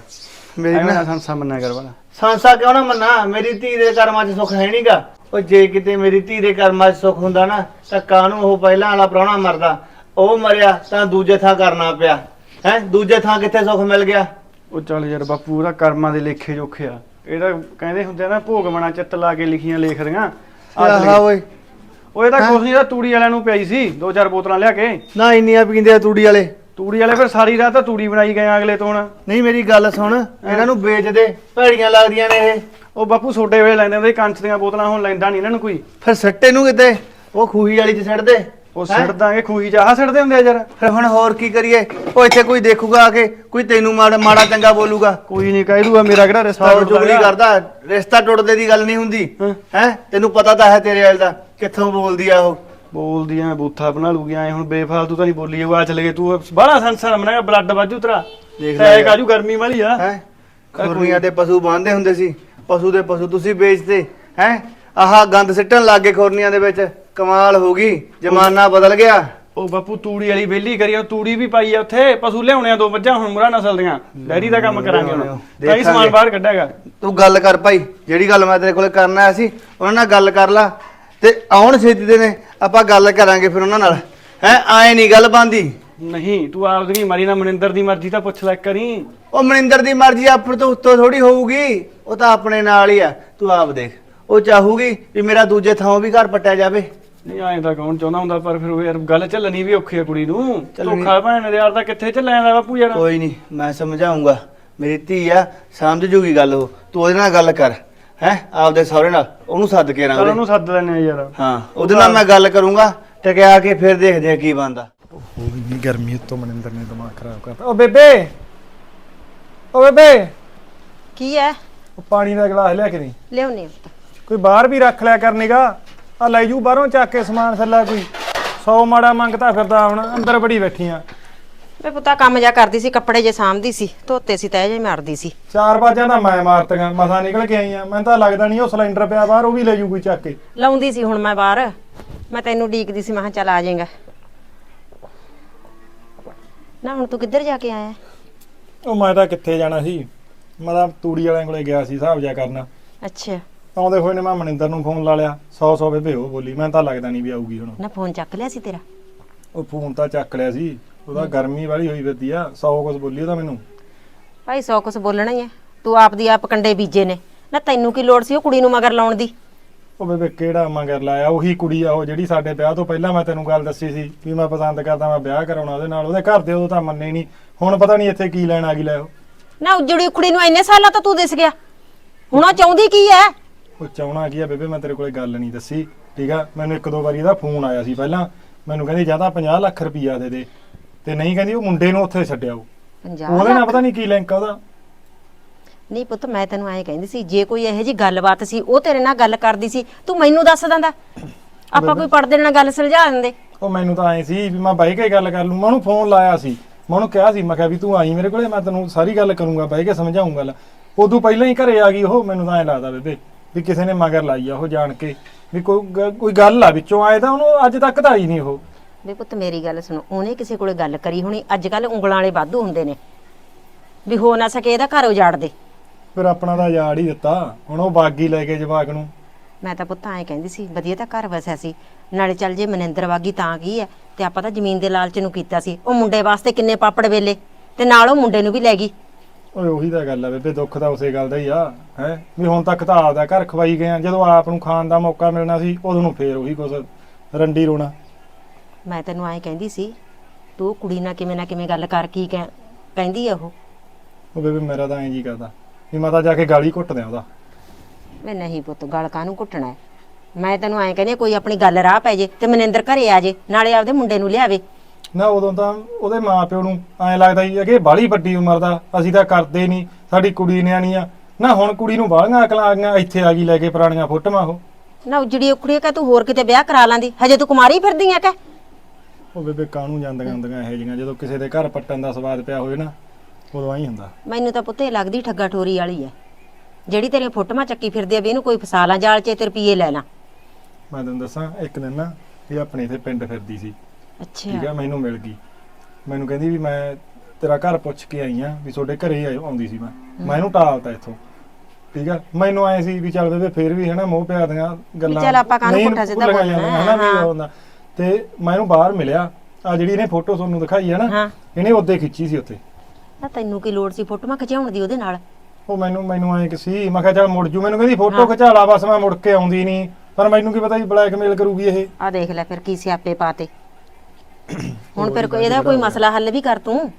ਮੇਰੀ
ਐਵੇਂ
ਨਾ
ਨਾ ਸੰਸਾ ਮੰਨਿਆ ਕਰ ਵਾਲਾ
ਸੰਸਾ ਕਿਉਂ ਨਾ ਮੰਨਾ? ਮੇਰੀ ਧੀ ਦੇ ਕਰਮਾਂ 'ਚ ਸੁੱਖ ਹੈ ਨਹੀਂਗਾ ਉਹ ਜੇ ਕਿਤੇ ਮੇਰੀ ਧੀ ਦੇ ਕਰਮਾਂ 'ਚ ਸੁੱਖ ਹੁੰਦਾ ਨਾ ਤਾਂ ਕਾਹਨੂੰ ਉਹ ਪਹਿਲਾਂ ਵਾਲਾ ਪ੍ਰਾਹੁਣਾ ਮਰਦਾ? ਉਹ ਮਰਿਆ ਤਾਂ ਦੂਜੇ ਥਾਂ ਕਰਨਾ ਪਿਆ। ਹੈ? ਦੂਜੇ ਥਾਂ ਕਿੱਥੇ ਸੁੱਖ ਮਿਲ ਗਿਆ?
ਉਹ ਚੱਲ ਯਾਰ ਬਾਪੂ ਉਹਦਾ ਕਰਮਾਂ ਦੇ ਲੇਖੇ ਜੋਖੇ ਆ। ਇਹ ਤਾਂ ਕਹਿੰਦੇ ਹੁੰਦੇ ਆ ਨਾ ਭੋਗ ਮਣਾ ਚਿੱਤ ਲਾ ਕੇ ਲਿਖੀਆਂ ਲੇਖਦੀਆਂ
ਆਹਾ ਓਏ?
ਉਹ ਇਹ ਤਾਂ ਕੁਛ ਨਹੀਂ ਤਾਂ ਤੂੜੀ ਵਾਲਿਆਂ ਨੂੰ ਪਿਆਈ ਸੀ ਦੋ ਚਾਰ ਬੋਤਲਾਂ ਲਿਆ ਕੇ।
ਨਾ ਇੰਨੀਆਂ ਪੀਂਦੇ ਆ ਤੂੜੀ ਵਾਲੇ।
ਤੂੜੀ ਵਾਲੇ ਫਿਰ ਸਾਰੀ ਰਾਤ ਤਾਂ ਤੂੜੀ ਬਣਾਈ ਗਏ ਅਗਲੇ ਤੋਂ ਹੁਣ।
ਨਹੀਂ ਮੇਰੀ ਗੱਲ ਸੁਣ ਇਹਨਾਂ ਨੂੰ ਵੇਚ ਦੇ। ਭੈੜੀਆਂ ਲੱਗਦੀਆਂ ਨੇ ਇਹ।
ਉਹ ਬਾਪੂ ਛੋਟੇ ਵੇਲੇ ਲੈਂਦੇ ਹੁੰਦੇ ਸੀ ਕੰਚ ਦੀਆਂ ਬੋਤਲਾਂ ਹੁਣ ਲੈਂਦਾ ਨਹੀਂ ਇਹਨਾਂ ਨੂੰ ਕੋਈ।
ਫਿਰ ਸੱਟੇ ਨੂੰ ਕਿਤੇ? ਉਹ ਖੂਹੀ ਵਾਲੀ 'ਚ ਦੇ
ਉਹ ਸਿੱਟ ਦਾਂਗੇ ਖੂਹੀ ਚ ਆਹ ਸਿੱਟਦੇ ਹੁੰਦੇ ਆ ਯਾਰ
ਫਿਰ ਹੁਣ ਹੋਰ ਕੀ ਕਰੀਏ? ਉਹ ਇੱਥੇ ਕੋਈ ਦੇਖੂਗਾ ਆ ਕੇ ਕੋਈ ਤੈਨੂੰ ਮਾੜਾ ਮਾੜਾ ਚੰਗਾ ਬੋਲੂਗਾ?
ਕੋਈ ਨਹੀਂ ਕਹਿ ਦੂਗਾ ਮੇਰਾ ਕਿਹੜਾ ਰਿਸ਼ਤਾ
ਸੌ
ਟੁੱਟਦਾ ਹੈਗਾ।
ਕਰਦਾ ਰਿਸ਼ਤਾ ਟੁੱਟਦੇ ਦੀ ਗੱਲ ਨਹੀਂ ਹੁੰਦੀ।
ਹਾਂ।
ਹੈ? ਤੈਨੂੰ ਪਤਾ ਤਾਂ ਹੈ ਤੇਰੇ ਵਾਲ ਦਾ ਕਿੱਥੋਂ ਬੋਲਦੀ ਆ ਉਹ?
ਬੋਲਦੀ ਐ ਬੂਥਾ ਬਣਾ ਲੂਗੀ ਐ ਹੁਣ ਬੇਫਾਲਤੂ ਤਾਂ ਨਹੀਂ ਬੋਲੀ ਉਹ ਆ ਚਲੇ ਗਏ ਤੂੰ। ਬੜਾ ਸੰਸਾਰ ਮਨਾਗਾ ਬਲੱਡ ਵਾਜੂ ਤੇਰਾ।
ਦੇਖ ਲੈ ਯਾਰ।
ਕਾਜੂ ਗਰਮੀ ਵਾਲੀ ਆ?
ਹੈ? ਖੁਰਨੀਆਂ ਤੇ ਪਸ਼ੂ ਬੰਨਦੇ ਹੁੰਦੇ ਸੀ। ਪਸ਼ੂ ਦੇ ਪਸ਼ੂ ਤੁਸੀਂ ਵੇਚਦੇ ਹੈ? ਆਹ ਗੰਦ ਸਿੱਟਣ ਲੱਗ ਗਏ ਖੁਰਨੀਆਂ ਦੇ ਵਿੱਚ ਕਮਾਲ ਹੋ ਗਈ ਜ਼ਮਾਨਾ ਬਦਲ ਗਿਆ।
ਉਹ ਬਾਪੂ ਤੂੜੀ ਵਾਲੀ ਵਿਹਲੀ ਕਰੀ ਉਹ ਤੂੜੀ ਵੀ ਪਾਈ ਆ ਉੱਥੇ ਪਸ਼ੂ ਲਿਆਉਣੇ ਆ ਦੋ ਮੱਝਾਂ ਹੁਣ ਮੁਰਾ ਨਸਲ ਦੀਆਂ। ਡੈਰੀ ਦਾ ਕੰਮ ਕਰਾਂਗੇ ਹੁਣ। ਕਈ
ਦੇਖਾਂਗੇ।
ਸਮਾਨ ਬਾਹਰ ਕੱਢਿਆਗਾ
ਤੂੰ ਗੱਲ ਕਰ ਭਾਈ ਜਿਹੜੀ ਗੱਲ ਮੈਂ ਤੇਰੇ ਕੋਲੇ ਕਰਨ ਆਇਆ ਸੀ ਉਹਨਾਂ ਨਾਲ ਗੱਲ ਕਰ ਲਾ। ਤੇ ਆਉਣ ਛੇਤੀ ਦੇ ਨੇ ਆਪਾਂ ਗੱਲ ਕਰਾਂਗੇ ਫਿਰ ਉਹਨਾਂ ਨਾਲ। ਹੈ ਆਏ ਨਹੀਂ ਗੱਲ ਬੰਦੀ
ਨਹੀਂ ਤੂੰ ਆਪਦੀ ਮਰੀ ਨਾ ਮਨਿੰਦਰ ਦੀ ਮਰਜ਼ੀ ਤਾਂ ਪੁੱਛ ਲੈ ਕਰੀ
ਉਹ ਮਨਿੰਦਰ ਦੀ ਮਰਜ਼ੀ ਆਪਣੇ ਤੋਂ ਉੱਤੋਂ ਥੋੜੀ ਹੋਊਗੀ। ਉਹ ਤਾਂ ਆਪਣੇ ਨਾਲ ਹੀ ਆ। ਤੂੰ ਆਪ ਦੇਖ। ਉਹ ਚਾਹੂਗੀ ਵੀ ਮੇਰਾ ਦੂਜੇ ਥਾਂ ਵੀ ਘਰ ਪੱਟਿਆ ਜਾਵੇ।
ਨਹੀਂ ਐਂ ਤਾਂ ਕੌਣ ਚਾਹੁੰਦਾ ਹੁੰਦਾ ਪਰ ਫਿਰ ਉਹ ਯਾਰ ਗੱਲ ਚੱਲਣੀ ਵੀ ਔਖੀ ਆ ਕੁੜੀ ਨੂੰ।
ਚੱਲਣੀ-
ਧੋਖਾ ਭੈਣ ਦੇ ਯਾਰ ਦਾ ਕਿੱਥੇ ਚੱਲਿਆ ਜਾਂਦਾ ਬਾਪੂ ਯਾਰ?
ਕੋਈ ਨਹੀਂ ਮੈਂ ਸਮਝਾਉਂਗਾ। ਮੇਰੀ ਧੀ ਆ ਸਮਝ ਜੂਗੀ ਗੱਲ ਉਹ। ਤੂੰ ਉਹਦੇ ਨਾਲ ਗੱਲ ਕਰ ਹੈ? ਆਪਦੇ ਸਹੁਰੇ ਨਾਲ। ਉਹਨੂੰ ਸੱਦ ਕੇ
ਚਲ
ਰਾਂਗੇ
ਉਹਨੂੰ ਸੱਦ ਲੈਣੇ ਯਾਰ।
ਹਾਂ ਉਹਦੇ ਨਾਲ ਮੈਂ ਗੱਲ ਕਰੂੰਗਾ। ਟਕਿਆ ਕੇ ਫਿਰ ਦੇਖਦੇ ਆ ਕੀ ਬਣਦਾ।
ਉਹ ਇੰਨੀ ਗਰਮੀ ਉੱਤੋਂ ਮਨਿੰਦਰ ਨੇ ਦਿਮਾਗ ਖਰਾਬ ਕਰਤਾ ਓ ਬੇਬੇ ਓ ਬੇਬੇ
ਕੀ ਹੈ
ਉਹ ਪਾਣੀ ਦਾ ਗਲਾਸ ਲਿਆ ਕੇ ਨਹੀਂ
ਲਿਆਉਣੀ
ਕੋਈ ਬਾਹਰ ਵੀ ਰੱਖ ਲਿਆ ਕਰਨੇਗਾ ਆ ਲੈ ਜੂ ਬਾਹਰੋਂ ਚੱਕ ਕੇ ਸਮਾਨ ਥੱਲਾ ਕੋਈ 100 ਮਾੜਾ ਮੰਗਤਾ ਫਿਰਦਾ ਹੁਣ ਅੰਦਰ ਬੜੀ ਬੈਠੀਆਂ
ਵੇ ਪੁੱਤਾ ਕੰਮ ਜਾ ਕਰਦੀ ਸੀ ਕੱਪੜੇ ਜੇ ਸਾਂਭਦੀ ਸੀ ਧੋਤੇ ਸੀ ਤੈ ਜੇ ਮਾਰਦੀ ਸੀ
ਚਾਰ ਬਾਜਾਂ ਦਾ ਮੈਂ ਮਾਰਤੀਆਂ ਮਸਾਂ ਨਿਕਲ ਕੇ ਆਈਆਂ ਮੈਨੂੰ ਤਾਂ ਲੱਗਦਾ ਨਹੀਂ ਉਹ ਸਿਲੰਡਰ ਪਿਆ ਬਾਹਰ ਉਹ ਵੀ ਲੈ ਜੂ ਕੋਈ ਚੱਕ ਕੇ
ਲਾਉਂਦੀ ਸੀ ਹੁਣ ਮੈਂ ਬਾਹਰ ਮੈਂ ਤੈਨੂੰ ਡੀਕਦੀ ਸੀ ਮੈਂ ਕਿਹਾ ਚੱਲ ਆ ਜਾਏਗਾ ਨਾ ਹੁਣ ਤੂੰ ਕਿੱਧਰ ਜਾ ਕੇ ਆਇਆ?
ਉਹ ਮੈਂ ਤਾਂ ਕਿੱਥੇ ਜਾਣਾ ਸੀ? ਮੈਂ ਤਾਂ ਤੂੜੀ ਵਾਲਿਆਂ ਕੋਲੇ ਗਿਆ ਸੀ ਹਿਸਾਬ ਜਿਆ ਕਰਨ।
ਅੱਛਾ।
ਆਉਂਦੇ ਹੋਏ ਨੇ ਮੈਂ ਮਨਿੰਦਰ ਨੂੰ ਫੋਨ ਲਾ ਲਿਆ। 100 100 ਬੇਬੇ ਉਹ ਬੋਲੀ ਮੈਨੂੰ ਤਾਂ ਲੱਗਦਾ ਨਹੀਂ ਵੀ ਆਊਗੀ ਹੁਣ।
ਨਾ ਫੋਨ ਚੱਕ ਲਿਆ ਸੀ ਤੇਰਾ?
ਉਹ ਫੋਨ ਤਾਂ ਚੱਕ ਲਿਆ ਸੀ। ਉਹਦਾ ਗਰਮੀ ਵਾਲੀ ਹੋਈ ਫਿਰਦੀ ਆ। 100 ਕੁਝ ਬੋਲੀ ਉਹਦਾ ਮੈਨੂੰ।
ਭਾਈ ਸੌ ਕੁਛ ਬੋਲਣਾ ਹੀ ਐ ਤੂੰ ਆਪ ਦੀ ਆਪ ਕੰਡੇ ਬੀਜੇ ਨੇ। ਨਾ ਤੈਨੂੰ ਕੀ ਲੋੜ ਸੀ ਉਹ ਕੁੜੀ ਨੂੰ ਮਗਰ ਲਾਉਣ ਦੀ?
ਉਹ ਬੇਬੇ ਕਿਹੜਾ ਮਗਰ ਲਾਇਆ? ਉਹੀ ਕੁੜੀ ਆ ਉਹ ਜਿਹੜੀ ਸਾਡੇ ਵਿਆਹ ਤੋਂ ਪਹਿਲਾਂ ਮੈਂ ਤੈਨੂੰ ਗੱਲ ਦੱਸੀ ਸੀ ਵੀ ਮੈਂ ਪਸੰਦ ਕਰਦਾ ਮੈਂ ਵਿਆਹ ਕਰਾਉਣਾ ਉਹਦੇ ਨਾਲ। ਉਹਦੇ ਘਰ ਦੇ ਉਦੋਂ ਤਾਂ ਮੰਨੇ ਨਹੀਂ। ਹੁਣ ਪਤਾ ਨਹੀਂ ਇੱਥੇ ਕੀ ਲੈਣ ਆ ਗਈ ਲੈ ਉਹ।
ਨਾ ਉਜੜੀ ਕੁੜੀ ਨੂੰ ਇੰਨੇ ਸਾਲਾਂ ਤੋਂ ਤੂੰ ਦਿਸ ਗਿਆ। ਹੁਣ ਉਹ ਚਾਹੁੰਦੀ ਕੀ ਐ?
ਉਹ ਚਾਹਣਾ ਕੀ ਆ ਬੇਬੇ? ਮੈਂ ਤੇਰੇ ਕੋਲੇ ਗੱਲ ਨਹੀਂ ਦੱਸੀ। ਠੀਕ ਆ? ਮੈਨੂੰ ਇੱਕ ਦੋ ਵਾਰੀ ਇਹਦਾ ਫੋਨ ਆਇਆ ਸੀ ਪਹਿਲਾਂ। ਮੈਨੂੰ ਕਹਿੰਦੀ ਜਾਂ ਤਾਂ 50 ਲੱਖ ਰੁਪਈਆ ਦੇ ਦੇ। ਤੇ ਨਹੀਂ ਕਹਿੰਦੀ ਉਹ ਮੁੰਡੇ ਨੂੰ ਉੱਥੇ ਛੱਡਿਆ ਉਹ। ਉਹਦੇ ਨਾਲ ਪਤਾ ਨਹੀਂ ਕੀ ਲਿੰਕ ਆ ਉਹਦਾ।
ਨਹੀਂ ਪੁੱਤ ਮੈਂ ਤੈਨੂੰ ਐਂ ਕਹਿੰਦੀ ਸੀ ਜੇ ਕੋਈ ਇਹੋ ਜੀ ਗੱਲਬਾਤ ਸੀ ਉਹ ਤੇਰੇ ਨਾਲ ਗੱਲ ਕਰਦੀ ਸੀ ਤੂੰ ਮੈਨੂੰ ਦੱਸ ਦਿੰਦਾ। ਆਪਾਂ ਕੋਈ ਪੜਦੇ ਨਾਲ ਗੱਲ ਸੁਲਝਾ ਦਿੰਦੇ।
ਉਹ ਮੈਨੂੰ ਤਾਂ ਐ ਸੀ ਵੀ ਮੈਂ ਬਾਈ ਕੇ ਗੱਲ ਕਰ ਲੂੰ ਮੈਂ ਉਹਨੂੰ ਫੋਨ ਲਾਇਆ ਸੀ ਮੈਂ ਉਹਨੂੰ ਕਿਹਾ ਸੀ ਮੈਂ ਕਿਹਾ ਵੀ ਤੂੰ ਆਈ ਮੇਰੇ ਕੋਲੇ ਮੈਂ ਤੈਨੂੰ ਸਾਰੀ ਗੱਲ ਕਰੂੰਗਾ ਬਾਈ ਕੇ ਸਮਝਾਉਂਗਾ ਗੱਲ। ਉਦੋਂ ਪਹਿਲਾਂ ਹੀ ਘਰੇ ਆ ਗਈ ਉਹ ਮੈਨੂੰ ਤਾਂ ਐ ਲੱਗਦਾ ਬੇਬੇ ਵੀ ਕਿਸੇ ਨੇ ਮਗਰ ਲਾਈ ਆ ਉਹ ਜਾਣ ਕੇ ਵੀ ਕੋਈ ਕੋਈ ਗੱਲ ਆ ਵਿੱਚੋਂ ਆਏ ਤਾਂ ਉਹਨੂੰ ਅੱਜ ਤੱਕ ਤਾਂ ਆਈ ਨਹੀਂ ਉਹ।
ਵੀ ਪੁੱਤ ਮੇਰੀ ਗੱਲ ਸੁਣ ਉਹਨੇ ਕਿਸੇ ਕੋਲੇ ਗੱਲ ਕਰੀ ਹੋਣੀ ਅੱਜ ਕੱਲ ਉਂਗਲਾਂ ਵਾਲੇ ਵਾਧੂ ਹੁੰਦੇ ਨੇ। ਵੀ ਹੋ ਨਾ ਸਕੇ ਇਹਦਾ ਘਰ ਉਜਾੜ ਦੇ।
ਫਿਰ ਆਪਣਾ ਤਾਂ ਯਾਰ ਹੀ ਦਿੱਤਾ। ਹੁਣ ਉਹ ਬਾਗੀ ਲੈ ਕੇ ਜਵਾਕ ਨੂੰ।
ਮੈਂ ਤਾਂ ਪੁੱਤ ਐਂ ਕਹਿੰਦੀ ਸੀ ਵਧੀਆ ਤਾਂ ਘਰ ਵਸਿਆ ਸੀ। ਨਾਲੇ ਚੱਲ ਜੇ ਮਨਿੰਦਰ ਵਾਗੀ ਤਾਂ ਕੀ ਹੈ ਤੇ ਆਪਾਂ ਤਾਂ ਜ਼ਮੀਨ ਦੇ ਲਾਲਚ ਨੂੰ ਕੀਤਾ ਸੀ। ਉਹ ਮੁੰਡੇ ਵਾਸਤੇ ਕਿੰਨੇ ਪਾਪੜ ਵੇਲੇ। ਤੇ ਨਾਲ ਉਹ ਮੁੰਡੇ ਨੂੰ ਵੀ ਲੈ ਗਈ।
ਓਏ ਉਹੀ ਤਾਂ ਗੱਲ ਆ ਬੇਬੇ ਦੁੱਖ ਤਾਂ ਉਸੇ ਗੱਲ ਦਾ ਹੀ ਆ ਹੈ? ਵੀ ਹੁਣ ਤੱਕ ਤਾਂ ਆਪਦਾ ਘਰ ਖਵਾਈ ਗਏ ਆ। ਜਦੋਂ ਆਪ ਨੂੰ ਖਾਣ ਦਾ ਮੌਕਾ ਮਿਲਣਾ ਸੀ ਉਦੋਂ ਨੂੰ ਫੇਰ ਉਹੀ ਕੁਛ ਰੰਡੀ ਰੋਣਾ।
ਮੈਂ ਤੈਨੂੰ ਐਂ ਕਹਿੰਦੀ ਸੀ ਤੂੰ ਕੁੜੀ ਨਾਲ ਕਿਵੇਂ ਨਾ ਕਿਵੇਂ ਗੱਲ ਕਰ ਕੀ ਕਹਿ- ਕਹਿੰਦੀ ਆ ਉਹ।
ਉਹ ਬੇਬੇ ਮੇਰਾ ਤਾਂ ਐਂ ਜੀ ਕਰਦਾ। ਵੀ ਮੈਂ ਤਾਂ ਜਾ ਕੇ ਗਾਲੀ ਘੁੱਟ ਦਿਆਂ ਉਹਦਾ।
ਮੈਂ ਨਹੀਂ ਪੁੱਤ ਗਲ ਕਾਹਨੂੰ ਘੁੱਟਣਾ ਹੈ? ਮੈਂ ਤੈਨੂੰ ਐਂ ਕਹਿੰਦੀ ਹਾਂ, ਕੋਈ ਆਪਣੀ ਗੱਲ ਰਾਹ ਪੈ ਜੇ ਤੇ ਮਨਿੰਦਰ ਘਰੇ ਆ ਜੇ ਨਾਲੇ ਆਪਦੇ ਮੁੰਡੇ ਨੂੰ ਲਿਆਵੇ।
ਨਾ ਉਦੋਂ ਤਾਂ ਉਹਦੇ ਮਾਪਿਓ ਨੂੰ ਐਂ ਲੱਗਦਾ ਸੀ ਕਿ ਬਾਹਲੀ ਵੱਡੀ ਉਮਰ ਦਾ ਅਸੀਂ ਤਾਂ ਕਰਦੇ ਨਹੀਂ ਸਾਡੀ ਕੁੜੀ ਨਿਆਣੀ ਆ। ਨਾ ਹੁਣ ਕੁੜੀ ਨੂੰ ਬਾਹਲੀਆਂ ਅਕਲਾਂ ਆ ਗਈਆਂ ਇੱਥੇ ਆ ਗਈ ਲੈ ਕੇ ਪੁਰਾਣੀਆਂ ਫੋਟੋਆਂ ਉਹ।
ਨਾ ਉਜੜੀ ਉਖੜੀ ਕਾ ਤੂੰ ਹੋਰ ਕਿਤੇ ਵਿਆਹ ਕਰਾ ਲਾਂਦੀ ਹਜੇ ਤੂੰ ਕੁਮਾਰੀ ਫਿਰਦੀ ਆ ਕਾ
ਉਹ ਬੇਬੇ ਕਾਹਨੂੰ ਜਾਂਦੀਆਂ ਹੁੰਦੀਆਂ ਇਹੋ ਜਿਹੀਆਂ ਜਦੋਂ ਕਿਸੇ ਦੇ ਘਰ ਪੱਟਣ ਦਾ ਸਵਾਦ ਪਿਆ ਹੋਵੇ ਨਾ। ਉਦੋਂ ਆਈ ਹੁੰਦਾ।
ਮੈਨੂੰ ਤਾਂ ਪੁੱਤੇ ਲੱਗਦੀ ਠੱਗਾ ਠੋਰੀ ਵਾਲੀ ਐ। ਜਿਹੜੀ ਤੇਰੀਆਂ ਫੋਟੋਆਂ ਚੱਕੀ ਫਿਰਦੀ ਆ ਵੀ ਇਹਨੂੰ ਕੋਈ ਫਸਾ ਲਾਂ ਜਾਲ 'ਚ ਤੇ ਰੁਪਈਏ ਲੈ ਲਾਂ।
ਮੈਂ ਤੈਨੂੰ ਦੱਸਾਂ ਇੱਕ ਦਿਨ ਨਾ ਇਹ ਆਪਣੇ ਇੱਥੇ ਪਿੰਡ ਫਿਰਦੀ ਸੀ। ਠੀਕ
ਅੱਛਾ
ਆ ਮੈਨੂੰ ਮਿਲ ਗਈ। ਮੈਨੂੰ ਕਹਿੰਦੀ ਵੀ ਮੈਂ ਤੇਰਾ ਘਰ ਪੁੱਛ ਕੇ ਆਈ ਆ ਵੀ ਤੁਹਾਡੇ ਘਰੇ ਹੀ ਆਇਓ- ਆਉਂਦੀ ਸੀ ਮੈਂ। ਮੈਂ ਇਹਨੂੰ ਟਾਲਤਾ ਇੱਥੋਂ। ਠੀਕ ਆ ਮੈਨੂੰ ਆਏ ਸੀ ਵੀ ਚੱਲ ਬੇਬੇ ਫੇਰ ਵੀ ਹਨਾ ਮੋਹ ਪਿਆਰ ਦੀਆਂ ਗੱਲਾਂ।
ਚੱਲ ਆਪਾਂ ਕਾਹਨੂੰ
ਨਹੀਂ
ਪੁੱਠਾ ਸਿੱਧਾ
ਭੁੱਲੀਆਂ
ਬੋਲਣਾ,
ਜਾਂਦੀਆਂ, ਹਨਾ ਵੀ
ਹਾਂ।
ਉਹ ਹੁੰਦਾ। ਤੇ ਮੈਂ ਇਹਨੂੰ ਬਾਹਰ ਮਿਲਿਆ। ਆ ਜਿਹੜੀ ਇਹਨੇ ਫੋਟੋ ਤੁਹਾਨੂੰ ਦਿਖਾਈ ਆ ਨਾ
ਹਾਂ।
ਇਹਨੇ ਉੱਤੇ ਖਿੱਚੀ ਸੀ ਉੱਥੇ।
ਨਾ ਤੈਨੂੰ ਕੀ ਲੋੜ ਸੀ ਫੋਟੋਆਂ ਖਿਚਾਉਣ ਦੀ ਉਹਦੇ ਨਾਲ।
ਉਹ ਮੈਨੂੰ ਮੈਨੂੰ ਐ ਕਿ ਸੀ। ਮੈਂ ਕਿਹਾ ਚੱਲ ਮੁੜ ਜੂ। ਮੈਨੂੰ ਕਹਿੰਦੀ ਫੋਟੋ ਖਿਚਾ ਲਾ ਬਸ ਮੈਂ ਮੁੜ ਕੇ ਆਉਂਦੀ ਨਹੀਂ। ਪਰ ਮੈਨੂੰ ਕੀ ਪਤਾ ਸੀ ਬਲੈਕਮੇਲ ਕਰੂਗੀ ਇਹ।
ਆ ਦੇਖ ਲੈ ਫਿਰ ਕੀ ਸਿਆਪੇ ਪਾਤੇ। ਹੁਣ ਫਿਰ ਕੋਈ ਇਹਦਾ ਕੋਈ ਮਸਲਾ ਹੱਲ ਵੀ ਕਰ ਤੂੰ।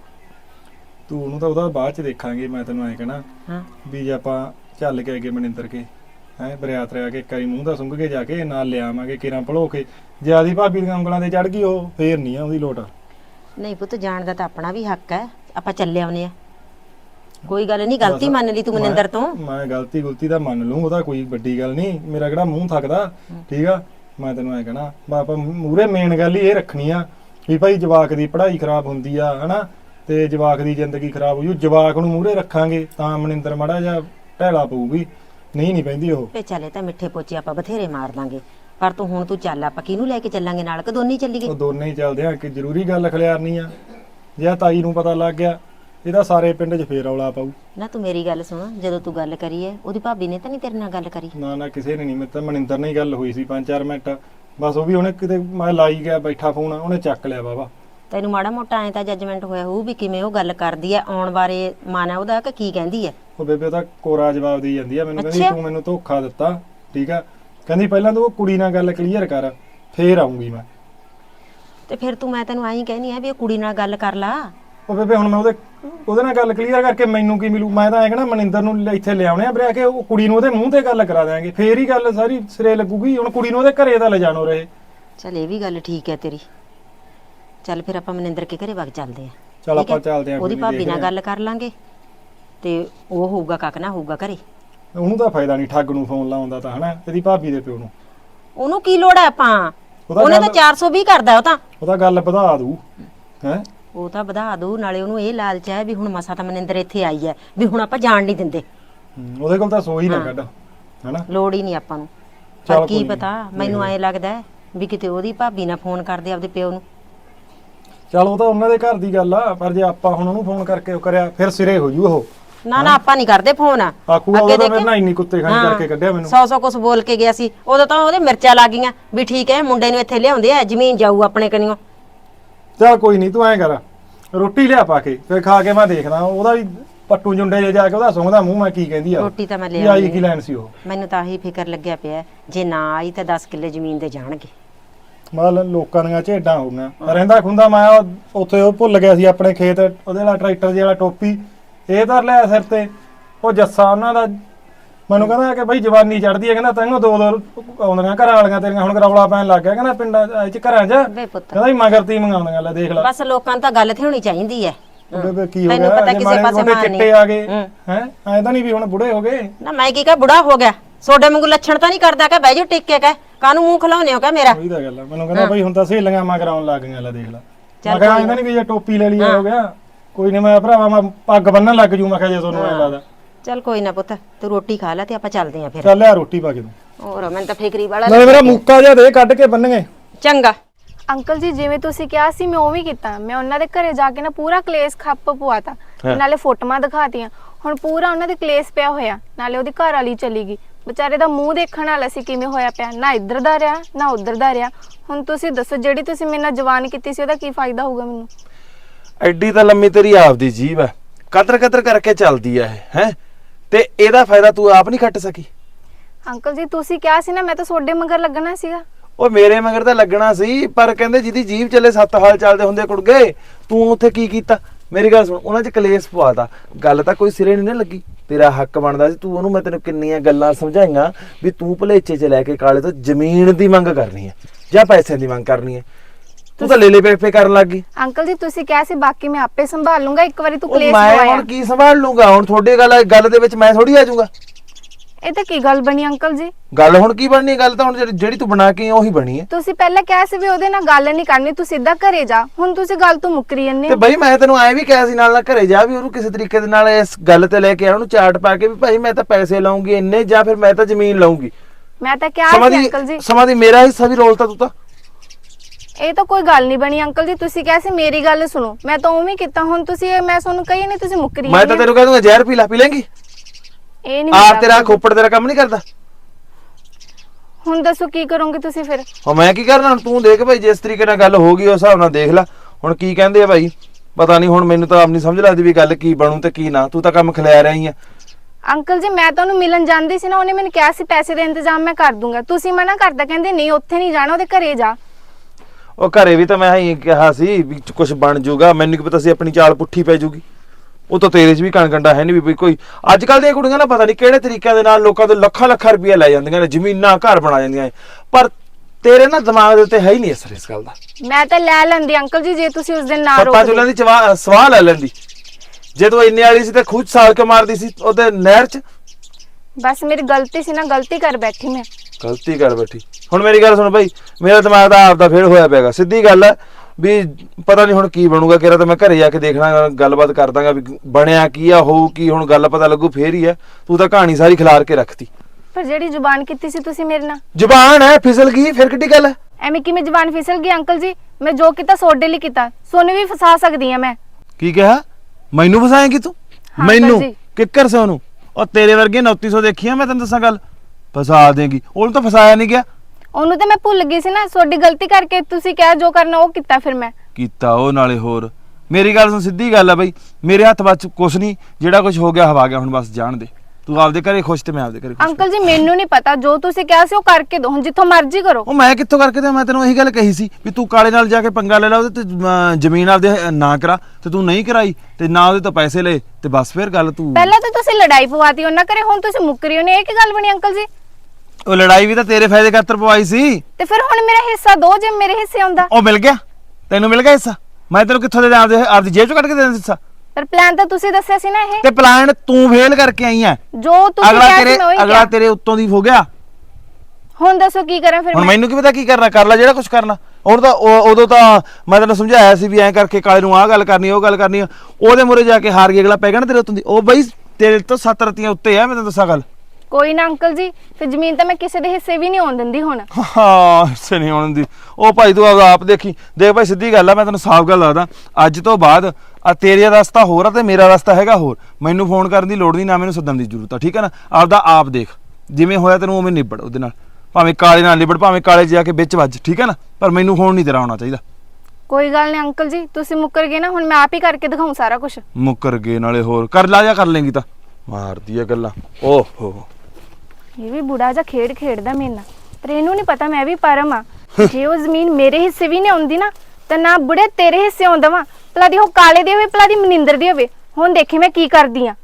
ਤੂੰ ਉਹਨੂੰ ਤਾਂ ਉਹਦਾ ਬਾਅਦ ਚ ਦੇਖਾਂਗੇ ਮੈਂ ਤੈਨੂੰ ਐ ਕਹਿਣਾ।
ਹਾਂ।
ਵੀ ਜੇ ਆਪਾਂ ਚੱਲ ਕੇ ਅੱਗੇ ਮਨਿੰਦਰ ਕੇ ਹੈ ਬਰਿਆਤ ਰਿਆ ਕੇ ਇੱਕ ਵਾਰੀ ਮੂੰਹ ਦਾ ਸੁੰਘ ਕੇ ਜਾ ਕੇ ਨਾਲ ਲਿਆਵਾਂਗੇ ਕਿਰਾਂ ਭਲੋ ਕੇ। ਜੇ ਆਦੀ ਭਾਬੀ ਦੀਆਂ ਉਂਗਲਾਂ ਤੇ ਚੜ ਗਈ ਉਹ ਫੇਰ ਨਹੀਂ ਆਉਂਦੀ ਲੋਟ।
ਨਹੀਂ ਪੁੱਤ ਜਾਣ ਦਾ ਤਾਂ ਆਪਣਾ ਵੀ ਹੱਕ ਹੈ। ਆਪਾਂ ਚੱਲੇ ਆਉਨੇ ਆ ਕੋਈ ਗੱਲ ਨਹੀਂ ਗਲਤੀ ਮੰਨ ਲਈ ਤੂੰ ਮਨਿੰਦਰ ਤੋਂ।
ਮੈਂ ਗਲਤੀ ਗੁਲਤੀ ਦਾ ਮੰਨ ਲੂੰ ਉਹਦਾ ਕੋਈ ਵੱਡੀ ਗੱਲ ਨਹੀਂ। ਮੇਰਾ ਕਿਹੜਾ ਮੂੰਹ ਥੱਕਦਾ ਠੀਕ ਆ? ਮੈਂ ਤੈਨੂੰ ਐ ਕਹਿਣਾ ਬਾਪਾ ਮੂਰੇ ਮੇਨ ਗੱਲ ਹੀ ਇਹ ਰੱਖਣੀ ਆ ਵੀ ਭਾਈ ਜਵਾਕ ਦੀ ਪੜ੍ਹਾਈ ਖਰਾਬ ਹੁੰਦੀ ਆ ਹਨਾ? ਤੇ ਜਵਾਕ ਦੀ ਜ਼ਿੰਦਗੀ ਖਰਾਬ ਹੋ ਜੂ ਜਵਾਕ ਨੂੰ ਮੂਰੇ ਰੱਖਾਂਗੇ ਤਾਂ ਮਨਿੰਦਰ ਮੜਾ ਜਾ ਢਹਿਲਾ ਪਊਗੀ। ਨਹੀਂ ਨਹੀਂ ਪੈਂਦੀ ਉਹ।
ਪੇ ਚੱਲੇ ਤਾਂ ਮਿੱਠੇ ਪੋਚੇ ਆਪਾਂ ਬਥੇਰੇ ਮਾਰ ਦਾਂਗੇ। ਪਰ ਤੂੰ ਹੁਣ ਤੂੰ ਚੱਲ ਆਪਾਂ ਕਿਹਨੂੰ ਲੈ ਕੇ ਚੱਲਾਂਗੇ ਨਾਲ? ਕਿ ਦੋਨੇ ਹੀ ਚੱਲੀਏ?
ਉਹ ਦੋਨੇ ਹੀ ਚੱਲਦੇ ਆ ਕਿ ਜ਼ਰੂਰੀ ਗੱਲ ਖਲਿਆਰਨੀ ਆ। ਜੇ ਆਹ ਤਾਈ ਨੂੰ ਪਤਾ ਲੱਗ ਗਿਆ ਇਹਦਾ ਸਾਰੇ ਪਿੰਡ 'ਚ ਫੇਰ ਰੌਲਾ ਪਾਊ।
ਨਾ ਤੂੰ ਮੇਰੀ ਗੱਲ ਸੁਣ ਜਦੋਂ ਤੂੰ ਗੱਲ ਕਰੀ ਹੈ ਉਹਦੀ ਭਾਬੀ ਨੇ ਤਾਂ ਨਹੀਂ ਤੇਰੇ ਨਾਲ ਗੱਲ ਕਰੀ?
ਨਾ ਨਾ ਕਿਸੇ ਨੇ ਨਹੀਂ ਮੇਰੇ ਤਾਂ ਮਨਿੰਦਰ ਨਾਲ ਹੀ ਗੱਲ ਹੋਈ ਸੀ 5-4 ਮਿੰਟ। ਬਸ ਉਹ ਵੀ ਉਹਨੇ ਕਿਤੇ ਮੈਂ ਲਾਈ ਗਿਆ ਬੈਠਾ ਫੋਨ ਉਹਨੇ ਚੱਕ ਲਿਆ ਬਾਬਾ
ਤੈਨੂੰ ਮਾੜਾ ਮੋਟਾ ਐ ਤਾਂ ਜੱਜਮੈਂਟ ਹੋਇਆ ਹੋਊ ਵੀ ਕਿਵੇਂ ਉਹ ਗੱਲ ਕਰਦੀ ਐ ਆਉਣ ਬਾਰੇ ਮਨ ਹੈ ਉਹਦਾ ਕਿ ਕੀ ਕਹਿੰਦੀ ਐ?
ਉਹ ਬੇਬੇ ਉਹਦਾ ਕੋਰਾ ਜਵਾਬ ਦੇਈ ਜਾਂਦੀ ਆ ਮੈਨੂੰ ਕਹਿੰਦੀ
ਅੱਛਾ।
ਤੂੰ ਮੈਨੂੰ ਧੋਖਾ ਦਿੱਤਾ ਠੀਕ ਆ ਕਹਿੰਦੀ ਪਹਿਲਾਂ ਤੂੰ ਉਹ ਕੁੜੀ ਨਾਲ ਗੱਲ ਕਲੀਅਰ ਕਰ ਫੇਰ ਆਉਂਗੀ ਮੈਂ।
ਤੇ ਫਿਰ ਤੂੰ ਮੈਂ ਤੈਨੂੰ ਐਂ ਕਹਿਨੀ ਆ ਵੀ ਇਹ ਕੁੜੀ ਨਾਲ ਗੱਲ ਕਰ ਲਾ।
ਉਹ ਬੇਬੇ ਹੁਣ ਮੈਂ ਉਹਦੇ ਉਹਦੇ ਨਾਲ ਗੱਲ ਕਲੀਅਰ ਕਰਕੇ ਮੈਨੂੰ ਕੀ ਮਿਲੂ? ਮੈਂ ਤਾਂ ਐ ਕਹਿਣਾ ਮਨਿੰਦਰ ਨੂੰ ਲੈ- ਇੱਥੇ ਲਿਆਉਣੇ ਆ ਬਰਿਆ ਕੇ ਉਹ ਕੁੜੀ ਨੂੰ ਉਹਦੇ ਮੂੰਹ ਤੇ ਗੱਲ ਕਰਾ ਦਿਆਂਗੇ। ਫੇਰ ਹੀ ਗੱਲ ਸਾਰੀ ਸਿਰੇ ਲੱਗੂਗੀ। ਹੁਣ ਕੁੜੀ ਨੂੰ ਉਹਦੇ ਘਰੇ ਤਾਂ ਲੈ ਜਾਣੋ ਰਹੇ।
ਚੱਲ ਇਹ ਵੀ ਗੱਲ ਠੀਕ ਐ ਤੇਰੀ। ਚੱਲ ਫਿਰ ਆਪਾਂ ਮਨਿੰਦਰ ਕੇ ਘਰੇ ਵਗ ਚੱਲਦੇ ਆ।
ਚੱਲ
ਠੀਕ?
ਆਪਾਂ ਚੱਲਦੇ ਆਂ
ਉਹਦੀ ਭਾਬੀ ਨਾਲ
ਆਂ।
ਗੱਲ ਕਰ ਲਾਂਗੇ। ਤੇ ਉਹ ਹੋਊਗਾ ਕੱਕ ਨਾ ਹੋਊਗਾ ਘਰੇ।
ਉਹਨੂੰ ਤਾਂ ਫਾਇਦਾ ਨਹੀਂ ਠੱਗ ਨੂੰ ਫੋਨ ਲਾਉਂਦਾ ਤਾਂ ਹਨਾ? ਇਹਦੀ ਭਾਬੀ ਦੇ ਪਿਓ ਨੂੰ।
ਉਹਨੂੰ ਕੀ ਲੋੜ ਐ ਆਪਾਂ?
ਉਹਦਾ
ਉਹਨੇ ਤਾਂ
ਗੱਲ-
420 ਕਰਦਾ ਉਹ ਤਾਂ।
ਉਹਦਾ ਗੱਲ ਵਧਾ ਦੂ ਹੈ?
ਉਹ ਤਾਂ ਵਧਾ ਦੂ ਨਾਲੇ ਉਹਨੂੰ ਇਹ ਲਾਲਚ ਹੈ ਵੀ ਹੁਣ ਮਸਾ ਤਾਂ ਮਨਿੰਦਰ ਇੱਥੇ ਆਈ ਐ ਵੀ ਹੁਣ ਆਪਾਂ ਜਾਣ ਨਹੀਂ ਦਿੰਦੇ।
ਉਹਦੇ ਕੋਲ ਤਾਂ ਸੋਈ ਨਾ ਕੱਢ ਹਨਾ?
ਲੋੜ ਹੀ ਨਹੀਂ ਆਪਾਂ ਨੂੰ। ਪਰ ਕੀ
ਨੀ,
ਪਤਾ ਮੈਨੂੰ ਐਂ ਲੱਗਦਾ ਹੈ ਵੀ ਕਿਤੇ ਉਹਦੀ ਭਾਬੀ ਨਾਲ ਫੋਨ ਕਰਦੇ ਆਪਦੇ ਪਿਓ ਨੂੰ।
ਚਲ ਉਹ ਤਾਂ ਉਹਨਾਂ ਦੇ ਘਰ ਦੀ ਗੱਲ ਆ ਪਰ ਜੇ ਆਪਾਂ ਹੁਣ ਉਹਨੂੰ ਫੋਨ ਕਰਕੇ ਉਹ ਕਰਿਆ ਫਿਰ ਸਿਰੇ ਹੋ ਜੂ ਉਹ।
ਨਾ ਨਾ ਆਪਾਂ ਨਹੀਂ ਕਰਦੇ ਫੋਨ।
ਆਖੂਗਾ ਉਹਦਾ ਤਾਂ ਫਿਰ ਨਾ ਇੰਨੀ ਕੁੱਤੇ ਖਾਣੀ ਕਰਕੇ ਕੱਢਿਆ ਮੈਨੂੰ।
ਸੌ ਸੌ ਕੁਛ ਬੋਲ ਕੇ ਗਿਆ ਸੀ। ਉਦੋਂ ਤਾਂ ਉਹਦੇ ਮਿਰਚਾਂ ਲੱਗ ਗਈਆਂ ਵੀ ਠੀਕ ਹੈ ਮੁੰਡੇ ਨੂੰ ਇੱਥੇ ਲਿਆਉਂਦੇ ਆ ਜ਼ਮੀਨ ਜਾਊ ਆਪਣੇ ਕਨੀਓ।
ਚਲ ਕੋਈ ਨਹੀਂ ਤੂੰ ਐਂ ਕਰ। ਰੋਟੀ ਲਿਆ ਪਾ ਕੇ ਫਿਰ ਖਾ ਕੇ ਮੈਂ ਦੇਖਦਾ ਉਹਦਾ ਵੀ ਪੱਟੂ ਜੁੰਡੇ ਜੇ ਜਾ ਕੇ ਉਹਦਾ ਸੁੰਘਦਾ ਮੂੰਹ ਮੈਂ ਕੀ ਕਹਿੰਦੀ ਆ?
ਰੋਟੀ ਤਾਂ ਮੈਂ ਲਿਆ
ਆਈ ਕੀ ਲੈਣ ਸੀ ਉਹ?
ਮੈਨੂੰ ਤਾਂ ਆਹੀ ਫਿਕਰ ਲੱਗਿਆ ਪਿਆ। ਜੇ ਨਾ ਆਈ ਤਾਂ 10 ਕਿੱਲੇ ਜ਼ਮੀਨ ਦੇ ਜਾਣਗੇ।
ਮਤਲਬ ਲੋਕਾਂ ਦੀਆਂ ਝੇਡਾਂ ਹੋ ਗਈਆਂ। ਰਹਿੰਦਾ ਖੁੰਦਾ ਮੈਂ ਉੱਥੇ ਉਹ ਭੁੱਲ ਗਿਆ ਸੀ ਆਪਣੇ ਖੇਤ ਉਹਦੇ ਵਾਲਾ ਟਰੈਕਟਰ ਜਿਹੜਾ ਟੋਪੀ ਇਹ ਧਰ ਲਿਆ ਸਿਰ ਤੇ ਉਹ ਜੱਸਾ ਉਹਨਾਂ ਦਾ। ਮੈਨੂੰ ਕਹਿੰਦਾ ਕਿ ਬਈ ਜਵਾਨੀ ਚੜਦੀ ਹੈ ਕਹਿੰਦਾ ਤੈਨੂੰ ਦੋ ਦੋ ਆਉਂਦੀਆਂ ਘਰਾਂ ਵਾਲੀਆਂ ਤੇਰੀਆਂ ਹੁਣ ਰੌਲਾ ਪੈਣ ਲੱਗ ਗਿਆ ਕਹਿੰਦਾ ਪਿੰਡਾਂ ਚ- ਘਰਾਂ 'ਚ।
ਵੇ ਪੁੱਤ
ਕਹਿੰਦਾ ਹੀ ਮਗਰਤੀ ਮੰਗਾਉਂਦੀਆਂ ਲੈ ਦੇਖ ਲੈ।
ਬਸ ਲੋਕਾਂ ਨੂੰ ਤਾਂ ਗੱਲ ਤੇ ਹੋਣੀ ਚਾਹੀਦੀ ਹੈ।
ਬੇਬੇ ਕੀ ਹੋ
ਤੈਨੂੰ
ਗਿਆ
ਪਤਾ
ਜੇ
ਕਿਸੇ
ਮਾੜੇ
ਪਾਸੇ
ਮੋਟੇ
ਮਾਰ ਨਹੀਂ।
ਚਿੱਟੇ ਆ ਗਏ
ਹੂੰ।
ਐਂ ਤਾਂ ਨਹੀਂ ਵੀ ਹੁਣ ਬੁੜੇ ਹੋ ਗਏ?
ਨਾ ਮੈਂ ਕੀ ਕਹਾਂ ਬੁੜਾ ਹੋ ਗਿਆ। ਸੋਡੇ ਵਾਂਗੂ ਲੱਛਣ ਤਾਂ ਨਹੀਂ ਕਰਦਾ ਕਿ ਬਹਿ ਜਾ ਟਿਕ ਕੇ ਕਹਿ ਕਾਨੂੰ ਮੂੰਹ ਖਲਾਉਨੇ ਹੋ ਕਹ ਮੇਰਾ?
ਉਹੀ ਤਾਂ ਗੱਲ ਆ। ਮੈਨੂੰ ਕਹਿੰਦਾ ਬਈ ਹੁਣ ਤਾਂ ਸਹੇਲੀਆਂ ਲੱਗ ਗਈਆਂ ਲੈ ਦੇਖ ਲੈ। ਮੈਂ ਨਹੀਂ ਵੀ ਜੇ ਟੋਪੀ ਲੈ ਲਈ ਹੋ। ਗਿਆ। ਕੋਈ ਨਹੀਂ ਮੈਂ ਭਰਾਵਾ ਮੈਂ ਪੱਗ ਬੰਨਣ ਲੱਗ ਜੂ ਮੈਂ ਕਿਹਾ ਜੇ ਤੁਹਾਨੂੰ ਐਂ ਲੱਗਦਾ।
ਚੱਲ ਕੋਈ ਨਾ ਪੁੱਤ ਤੂੰ ਰੋਟੀ ਖਾ ਲੈ ਤੇ ਆਪਾਂ ਚੱਲਦੇ ਆਂ ਫਿਰ।
ਚੱਲ ਲਿਆ ਰੋਟੀ ਪਾ ਕੇ
ਹੋਰ ਮੈਨੂੰ ਤਾਂ ਫਿਕਰੀ ਵਾਲਾ
ਨਾਲੇ ਮੇਰਾ ਮੁੱਕਾ ਜਿਹਾ ਦੇ ਕੱਢ ਕੇ ਬੰਨਗੇ
ਚੰਗਾ।
ਅੰਕਲ ਜੀ ਜਿਵੇਂ ਤੁਸੀਂ ਕਿਹਾ ਸੀ ਮੈਂ ਉਵੇਂ ਕੀਤਾ। ਮੈਂ ਉਹਨਾਂ ਦੇ ਘਰੇ ਜਾ ਕੇ ਨਾ ਪੂਰਾ ਕਲੇਸ਼ ਖੱਪ ਪਵਾਤਾ। ਨਾਲੇ ਫੋਟੋਆਂ ਦਿਖਾਤੀਆਂ। ਹੁਣ ਪੂਰਾ ਉਹਨਾਂ ਦੇ ਕਲੇਸ਼ ਪਿਆ ਹੋਇਆ। ਨਾਲੇ ਉਹਦੀ ਘਰ ਵਾਲੀ ਚਲੀ ਗਈ। ਵਿਚਾਰੇ ਦਾ ਮੂੰਹ ਦੇਖਣ ਵਾਲਾ ਸੀ ਕਿਵੇਂ ਹੋਇਆ ਪਿਆ। ਨਾ ਇੱਧਰ ਦਾ ਰਿਹਾ ਨਾ ਉੱਧਰ ਦਾ ਰਿਹਾ। ਹੁਣ ਤੁਸੀਂ ਦੱਸੋ ਜਿਹੜੀ ਤੁਸੀਂ ਮੇਰੇ ਨਾਲ ਜਵਾਨ ਕੀਤੀ ਸੀ ਉਹਦਾ ਕੀ ਫਾਇਦਾ ਹੋਊਗਾ ਮੈਨੂੰ?
ਐਡੀ ਤਾਂ ਲੰਮੀ ਤੇਰੀ ਆਪਦੀ ਜੀਬ ਹੈ। ਕਤਰ ਕਤਰ ਕਰਕੇ ਚੱਲਦੀ ਹੈ ਹੈ? ਤੇ ਇਹਦਾ ਫਾਇਦਾ ਤੂੰ ਆਪ ਨਹੀਂ ਖੱਟ ਸਕੀ।
ਅੰਕਲ ਜੀ ਤੁਸੀਂ ਕਿਹਾ ਸੀ ਨਾ ਮੈਂ ਤਾਂ ਤੁਹਾਡੇ ਮਗਰ ਲੱਗਣਾ ਸੀਗਾ।
ਉਹ ਮੇਰੇ ਮਗਰ ਤਾਂ ਲੱਗਣਾ ਸੀ ਪਰ ਕਹਿੰਦੇ ਜਿਹਦੀ ਜੀਬ ਚੱਲੇ ਸੱਤ ਹਾਲ ਚੱਲਦੇ ਹੁੰਦੇ ਕੁੜਗੇ ਤੂੰ ਉੱਥੇ ਕੀ ਕੀਤਾ? ਮੇਰੀ ਗੱਲ ਸੁਣ ਉਹਨਾਂ 'ਚ ਕਲੇਸ਼ ਪਵਾਤਾ ਗੱਲ ਤਾਂ ਕੋਈ ਸਿਰੇ ਨਹੀਂ ਨਾ ਲੱਗੀ। ਤੇਰਾ ਹੱਕ ਬਣਦਾ ਸੀ ਤੂੰ ਉਹਨੂੰ ਮੈਂ ਤੈਨੂੰ ਕਿੰਨੀਆਂ ਗੱਲਾਂ ਸਮਝਾਈਆਂ ਵੀ ਤੂੰ ਭਲੇਚੇ 'ਚ ਲੈ ਕੇ ਕਾਲੇ ਤੋਂ ਜ਼ਮੀਨ ਦੀ ਮੰਗ ਕਰਨੀ ਹੈ ਜਾਂ ਪੈਸੇ ਦੀ ਮੰਗ ਕਰਨੀ ਹੈ। ਤੂੰ ਤਾਂ ਲੈ ਲੈ ਪੇ ਪੇ ਕਰਨ ਲੱਗ ਗਈ।
ਅੰਕਲ ਜੀ ਤੁਸੀਂ ਕਿਹਾ ਸੀ ਬਾਕੀ ਮੈਂ ਆਪੇ ਸੰਭਾਲ ਲੂੰਗਾ ਇੱਕ ਵਾਰੀ ਤੂੰ
ਉਹ
ਕਲੇਸ਼
ਮੈਂ ਹੁਣ ਕੀ ਸੰਭਾਲ ਲੂੰਗਾ? ਹੁਣ ਤੁਹਾਡੇ ਗੱਲ ਗੱਲ ਦੇ ਵਿੱਚ ਮੈਂ ਥੋੜੀ ਆ ਜਾਊਂਗਾ।
ਇਹ ਤਾਂ ਕੀ ਗੱਲ ਬਣੀ ਅੰਕਲ ਜੀ?
ਗੱਲ ਹੁਣ ਕੀ ਬਣਨੀ ਹੈ? ਗੱਲ ਤਾਂ ਹੁਣ ਜਿਹੜੀ- ਜਿਹੜੀ ਤੂੰ ਬਣਾ ਕੇ ਆਈ ਉਹੀ ਬਣੀ ਹੈ।
ਤੁਸੀਂ ਪਹਿਲਾਂ ਕਿਹਾ ਸੀ ਵੀ ਉਹਦੇ ਨਾਲ ਗੱਲ ਨਹੀਂ ਕਰਨੀ ਤੂੰ ਸਿੱਧਾ ਘਰੇ ਜਾ। ਹੁਣ ਤੁਸੀਂ ਗੱਲ ਤੋਂ ਮੁੱਕਰੀ ਜੰਨੇ
ਤੇ ਬਈ ਮੈਂ ਤੈਨੂੰ ਐ ਵੀ ਕਿਹਾ ਸੀ ਨਾਲ ਨਾਲ ਘਰੇ ਜਾ ਵੀ ਉਹਨੂੰ ਕਿਸੇ ਤਰੀਕੇ ਦੇ ਨਾਲ ਇਸ ਗੱਲ ਤੇ ਲੈ ਕੇ ਆ ਉਹਨੂੰ ਚਾਰਟ ਪਾ ਕੇ ਵੀ ਭਾਈ ਮੈਂ ਤਾਂ ਪੈਸੇ ਲਾਉਂਗੀ ਇੰਨੇ ਜਾਂ ਫਿਰ ਮੈਂ ਤਾਂ ਜ਼ਮੀਨ ਲਾਉਂਗੀ।
ਮੈਂ ਤਾਂ ਕਿਹਾ ਸੀ ਅੰਕਲ ਜੀ।
ਸਮਾਂ ਦੀ ਮੇਰਾ ਹਿੱਸਾ ਵੀ ਰੋਲਤਾ ਤੂੰ ਤਾਂ।
ਇਹ ਤਾਂ ਕੋਈ ਗੱਲ ਨਹੀਂ ਬਣੀ ਅੰਕਲ ਜੀ ਤੁਸੀਂ ਕਿਹਾ ਸੀ ਮੇਰੀ ਗੱਲ ਸੁਣੋ। ਮੈਂ ਤਾਂ ਉਵੇਂ ਹੀ ਕੀਤਾ ਹੁਣ ਤੁਸੀਂ ਇਹ ਮੈਂ ਤੁਹਾਨੂੰ ਕਹੀ ਨਹੀਂ ਤੁਸੀਂ ਮੁੱਕਰੀ
ਮੈਂ ਤਾਂ
ਜਾਂਦੇ ਹੋ।
ਤੈਨੂੰ ਕਹਿ ਦੂੰਗਾ ਜ਼ਹਿਰ ਪੀ ਲੈ ਪੀ ਲੇਂਗੀ।
ਇਹ ਨਹੀਂ
ਆਪ ਤੇਰਾ। ਖੋਪੜ ਤੇਰਾ ਕੰਮ ਨਹੀਂ ਕਰਦਾ।
ਹੁਣ ਦੱਸੋ ਕੀ ਕਰੋਗੇ ਤੁਸੀਂ ਫਿਰ?
ਹੁਣ ਮੈਂ ਕੀ ਕਰਨਾ ਹੁਣ ਤੂੰ ਦੇਖ ਭਾਈ ਜਿਸ ਤਰੀਕੇ ਨਾਲ ਗੱਲ ਹੋ ਗਈ ਉਸ ਹਿਸਾਬ ਨਾਲ ਦੇਖ ਲੈ। ਹੁਣ ਕੀ ਕਹਿੰਦੇ ਆ ਭਾਈ? ਪਤਾ ਨਹੀਂ ਹੁਣ ਮੈਨੂੰ ਤਾਂ ਆਪ ਨਹੀਂ ਸਮਝ ਲੱਗਦੀ ਵੀ ਗੱਲ ਕੀ ਬਣੂ ਤੇ ਕੀ ਨਾ। ਤੂੰ ਤਾਂ ਕੰਮ ਖਿਲਾਇਆ ਰਹੀ ਆ।
ਅੰਕਲ ਜੀ ਮੈਂ ਤੁਹਾਨੂੰ ਮਿਲਣ ਜਾਂਦੀ ਸੀ ਨਾ ਉਹਨੇ ਮੈਨੂੰ ਕਿਹਾ ਸੀ ਪੈਸੇ ਦਾ ਇੰਤਜ਼ਾਮ ਮੈਂ ਕਰ ਦੂੰਗਾ। ਤੁਸੀਂ ਮਨਾ ਕਰਦਾ ਕਹਿੰਦੇ ਨਹੀਂ ਉੱਥੇ ਨਹੀਂ ਜਾਣਾ ਉਹਦੇ ਘਰੇ ਜਾ।
ਉਹ ਘਰੇ ਵੀ ਤਾਂ ਮੈਂ ਹੀ ਕਿਹਾ ਸੀ ਵੀ ਕੁਝ ਬਣ ਜਾਊਗਾ ਮੈਨੂੰ ਕੀ ਪਤਾ ਸੀ ਆਪਣੀ ਚਾਲ ਪੁੱਠੀ ਪੈ ਜਾਊਗੀ ਉਹ ਤਾਂ ਤੇਰੇ 'ਚ ਵੀ ਕਣਕੰਡਾ ਹੈ ਨਹੀਂ ਵੀ ਕੋਈ ਅੱਜ ਕੱਲ ਦੀਆਂ ਕੁੜੀਆਂ ਨਾ ਪਤਾ ਨਹੀਂ ਕਿਹੜੇ ਤਰੀਕਿਆਂ ਦੇ ਨਾਲ ਲੋਕਾਂ ਤੋਂ ਲੱਖਾਂ ਲੱਖਾਂ ਰੁਪਏ ਲੈ ਜਾਂਦੀਆਂ ਨੇ ਜ਼ਮੀਨਾਂ ਘਰ ਬਣਾ ਜਾਂਦੀਆਂ ਪਰ ਤੇਰੇ ਨਾ ਦਿਮਾਗ ਦੇ ਉੱਤੇ ਹੈ ਹੀ ਨਹੀਂ ਅਸਰ ਇਸ ਗੱਲ ਦਾ।
ਮੈਂ ਤਾਂ ਲੈ ਲੈਂਦੀ ਅੰਕਲ ਜੀ ਜੇ ਤੁਸੀਂ ਉਸ ਦਿਨ ਨਾ
ਪੱਤਾ
ਰੋਕਦੇ।
ਦੀ ਚਵਾ- ਸਵਾਹ ਲੈ ਲੈਂਦੀ। ਜੇ ਤੂੰ ਇੰਨੇ ਵਾਲੀ ਸੀ ਤੇ ਖੁਦ ਸਾਲ ਕੇ ਮਾਰਦੀ ਸੀ ਉਹਦੇ ਨਹਿਰ 'ਚ?
ਬਸ ਮੇਰੀ ਗਲਤੀ ਸੀ ਨਾ ਗਲਤੀ ਕਰ ਬੈਠੀ ਮੈਂ।
ਗਲਤੀ ਕਰ ਬੈਠੀ। ਹੁਣ ਮੇਰੀ ਗੱਲ ਸੁਣ ਭਾਈ ਮੇਰਾ ਦਿਮਾਗ ਤਾਂ ਆਪ ਦਾ ਫੇਰ ਹੋਇਆ ਪਿਆਗਾ। ਸਿੱਧੀ ਗੱਲ ਹੈ ਵੀ ਪਤਾ ਨਹੀਂ ਹੁਣ ਕੀ ਬਣੂਗਾ ਕਿਹੜਾ ਤਾਂ ਮੈਂ ਘਰੇ ਜਾ ਕੇ ਦੇਖਣਾ ਗੱਲਬਾਤ ਕਰ ਦਾਂਗਾ ਵੀ ਬਣਿਆ ਕੀ ਆ ਹੋਊ ਕੀ ਹੁਣ ਗੱਲ ਪਤਾ ਲੱਗੂ ਫੇਰ ਹੀ ਹੈ ਤੂੰ ਤਾਂ ਕਹਾਣੀ ਸਾਰੀ ਖਿਲਾਰ ਕੇ ਰੱਖਤੀ।
ਪਰ ਜਿਹੜੀ ਜ਼ੁਬਾਨ ਕੀਤੀ ਸੀ ਤੁਸੀਂ ਮੇਰੇ ਨਾਲ?
ਜ਼ੁਬਾਨ ਹੈ ਫਿਸਲ ਗਈ ਫਿਰ ਕਿੱਡੀ ਗੱਲ ਹੈ
ਐਵੇਂ ਕਿਵੇਂ ਜ਼ੁਬਾਨ ਫਿਸਲ ਗਈ ਅੰਕਲ ਜੀ? ਮੈਂ ਜੋ ਕੀਤਾ ਸੋਡੇ ਲਈ ਕੀਤਾ ਸੋਨੇ ਵੀ ਫਸਾ ਸਕਦੀ ਆ ਮੈਂ।
ਕੀ ਕਿਹਾ? ਮੈਨੂੰ ਫਸਾਏਂਗੀ ਤੂੰ?
ਹਾਂ,
ਮੈਨੂੰ?
ਭਾਜੀ।
ਕਿੱਕਰ ਸੇ ਉਹਨੂੰ ਉਹ ਤੇਰੇ ਵਰਗੇ 2900 ਦੇਖੀਆਂ ਮੈਂ ਤੈਨੂੰ ਦੱਸਾਂ ਗੱਲ? ਫਸਾ ਦੇਂਗੀ। ਉਹਨੂੰ ਤਾਂ ਫਸਾਇਆ ਨਹੀਂ ਗਿਆ।
ਉਹਨੂੰ ਤਾਂ ਮੈਂ ਭੁੱਲ ਗਈ ਸੀ ਨਾ ਤੁਹਾਡੀ ਗਲਤੀ ਕਰਕੇ ਤੁਸੀਂ ਕਿਹਾ ਜੋ ਕਰਨਾ ਉਹ ਕੀਤਾ ਫਿਰ ਮੈਂ।
ਕੀਤਾ ਉਹ ਨਾਲੇ ਹੋਰ। ਮੇਰੀ ਗੱਲ ਸੁਣ ਸਿੱਧੀ ਗੱਲ ਆ ਬਈ। ਮੇਰੇ ਹੱਥ ਵਿੱਚ ਕੁਛ ਨਹੀਂ ਜਿਹੜਾ ਕੁਝ ਹੋ ਗਿਆ ਹਵਾ ਗਿਆ ਹੁਣ ਬਸ ਜਾਣ ਦੇ। ਤੂੰ ਆਪਦੇ ਘਰੇ ਖੁਸ਼ ਤੇ ਮੈਂ ਆਪਦੇ ਘਰੇ ਖੁਸ਼
ਅੰਕਲ ਜੀ ਮੈਨੂੰ ਨਹੀਂ ਪਤਾ। ਜੋ ਤੁਸੀਂ ਕਿਹਾ ਸੀ ਉਹ ਕਰਕੇ ਦੋ ਹੁਣ ਜਿੱਥੋਂ ਮਰਜ਼ੀ ਕਰੋ।
ਉਹ ਮੈਂ ਕਿੱਥੋਂ ਕਰਕੇ ਤੇ ਮੈਂ ਤੈਨੂੰ ਇਹੀ ਗੱਲ ਕਹੀ ਸੀ ਵੀ ਤੂੰ ਕਾਲੇ ਨਾਲ ਜਾ ਕੇ ਪੰਗਾ ਲੈ ਲਾ ਉਹਦੇ ਤੇ ਅਮ, ਜ਼ਮੀਨ ਆਪਦੇ ਨਾ ਕਰਾ ਤੇ ਤੂੰ ਨਹੀਂ ਕਰਾਈ ਤੇ ਨਾ ਉਹਦੇ ਤੋਂ ਪੈਸੇ ਲਏ ਤੇ ਬਸ ਫਿਰ ਗੱਲ ਤੂੰ
ਪਹਿਲਾਂ ਤਾਂ ਤੁਸੀਂ ਲੜਾਈ ਪਵਾਤੀ ਉਹਨਾਂ ਕਰੇ ਹੁਣ ਤੁਸੀਂ ਮੁੱਕਰੀ ਹੋਨੇ ਇਹ ਕੀ ਗੱਲ ਬਣੀ ਅੰਕਲ ਜੀ?
ਉਹ ਲੜਾਈ ਵੀ ਤਾਂ ਤੇਰੇ ਫਾਇਦੇ ਖਾਤਰ ਪਵਾਈ ਸੀ।
ਤੇ ਫਿਰ ਹੁਣ ਮੇਰਾ ਹਿੱਸਾ ਦੋ ਜੇ ਮੇਰੇ ਹਿੱਸੇ ਆਉਂਦਾ।
ਉਹ ਮਿਲ ਗਿਆ। ਤੈਨੂੰ ਮਿਲ ਗਿਆ ਹਿੱਸਾ? ਮੈਂ ਤੈਨੂੰ ਕਿੱਥੋਂ ਦੇ ਦਾਂ ਆਪਦੇ ਆਪਦੀ ਜੇਬ ਚੋਂ ਕੱਢ ਕੇ ਦੇ ਹਿੱਸਾ?
ਪਰ ਪਲਾਨ ਤਾਂ ਤੁਸੀਂ ਦੱਸਿਆ ਸੀ ਨਾ ਇਹ।
ਤੇ ਪਲਾਨ ਤੂੰ ਫੇਲ ਕਰਕੇ ਆਈ ਆ
ਜੋ ਤੁਸੀਂ
ਅਗਲਾ
ਕਿਹਾ
ਤੇਰੇ
ਸੀ ਮੈਂ ਉਹੀ
ਅਗਲਾ
ਕਿਹਾ।
ਤੇਰੇ ਉੱਤੋਂ ਦੀ ਹੋ ਗਿਆ।
ਹੁਣ ਦੱਸੋ ਕੀ ਕਰਾਂ ਫਿਰ
ਹੁਣ
ਮੈਂ?
ਮੈਨੂੰ ਕੀ ਪਤਾ ਕੀ ਕਰਨਾ? ਕਰ ਲੈ ਜਿਹੜਾ ਕੁਝ ਕਰਨਾ। ਹੁਣ ਤਾਂ ਉਹ- ਉਦੋਂ ਤਾਂ ਮੈਂ ਤੈਨੂੰ ਸਮਝਾਇਆ ਸੀ ਵੀ ਐਂ ਕਰਕੇ ਕਾਲੇ ਨੂੰ ਆਹ ਗੱਲ ਕਰਨੀ ਉਹ ਗੱਲ ਕਰਨੀ। ਉਹਦੇ ਮੂਹਰੇ ਜਾ ਕੇ ਹਾਰ ਗਿਆ ਅਗਲਾ ਪੈ ਗਿਆ ਨਾ ਤੇਰੇ ਉੱਤੋਂ ਦੀ। ਉਹ ਬਈ ਤੇਰੇ ਤੋਂ ਸੱਤ ਰਤੀਆਂ ਉੱਤੇ ਆ ਮੈਂ ਤੈਨੂੰ ਦੱਸਾਂ ਗੱਲ।
ਕੋਈ ਨਾ ਅੰਕਲ ਜੀ ਫਿਰ ਜ਼ਮੀਨ ਤਾਂ ਮੈਂ ਕਿਸੇ ਦੇ ਹਿੱਸੇ ਵੀ ਨਹੀਂ ਆਉਣ ਦਿੰਦੀ ਹੁਣ।
ਹਾਂ ਹਿੱਸੇ ਨਹੀਂ ਆਉਣ ਦੀ ਉਹ ਭਾਈ ਤੂੰ ਆਪ ਦੇਖੀ ਦੇਖ ਭਾਈ ਸਿੱਧੀ ਗੱਲ ਆ ਮੈਂ ਤੈਨੂੰ ਸਾਫ਼ ਗੱਲ ਦੱਸਦਾ। ਅੱਜ ਤੋਂ ਬਾਅਦ ਆ ਤੇਰੇ ਰਸਤਾ ਹੋਰ ਆ ਤੇ ਮੇਰਾ ਰਸਤਾ ਹੈਗਾ ਹੋਰ। ਮੈਨੂੰ ਫੋਨ ਕਰਨ ਦੀ ਲੋੜ ਨਹੀਂ ਨਾ ਮੈਨੂੰ ਸੱਦਣ ਦੀ ਜ਼ਰੂਰਤ ਆ ਠੀਕ ਹੈ ਨਾ? ਆਪਦਾ ਆਪ ਦੇਖ। ਜਿਵੇਂ ਹੋਇਆ ਤੈਨੂੰ ਉਵੇਂ ਨਿਬੜ ਉਹਦੇ ਨਾਲ। ਭਾਵੇਂ ਕਾਲੇ ਨਾਲ ਨਿਬੜ ਭਾਵੇਂ ਕਾਲੇ 'ਚ ਜਾ ਕੇ ਵਿੱਚ ਵੱਜ ਠੀਕ ਹੈ ਨਾ? ਪਰ ਮੈਨੂੰ ਫੋਨ ਨਹੀਂ ਤੇਰਾ ਆਉਣਾ ਚਾਹੀਦਾ।
ਕੋਈ ਗੱਲ ਨਹੀਂ ਅੰਕਲ ਜੀ ਤੁਸੀਂ ਮੁੱਕਰ ਗਏ ਨਾ ਹੁਣ ਮੈਂ ਆਪ ਹੀ ਕਰਕੇ ਦਿਖਾਉਂ ਸਾਰਾ ਕੁਝ
ਮੁੱਕਰ ਗਏ ਨਾਲੇ ਹੋਰ। ਕਰ ਲਾ ਜਾ ਕਰ ਲੇਂਗੀ ਤਾਂ। ਮਾਰਦੀ ਆ ਗੱਲਾਂ। ਓਹੋ
ਇਹ ਵੀ ਬੁੜਾ ਜਿਹਾ ਖੇਡ ਖੇਡਦਾ ਮੇਰੇ ਨਾਲ। ਪਰ ਇਹਨੂੰ ਨਹੀਂ ਪਤਾ ਮੈਂ ਵੀ ਪਰਮ ਆ। ਜੇ ਉਹ ਜ਼ਮੀਨ ਮੇਰੇ ਹਿੱਸੇ ਵੀ ਨਹੀਂ ਆਉਂਦੀ ਨਾ, ਤਾਂ ਨਾ ਬੁੜੇ ਤੇਰੇ ਹਿੱਸੇ ਆਉਂਦਾ ਵਾ। ਭਲਾ ਦੀ ਉਹ ਕਾਲੇ ਦੀ ਹੋਵੇ, ਭਲਾ ਦੀ ਮਨਿੰਦਰ ਦੀ ਹੋਵੇ। ਹੁਣ ਦੇਖੀ ਮੈਂ ਕੀ ਕਰਦੀ ਆ।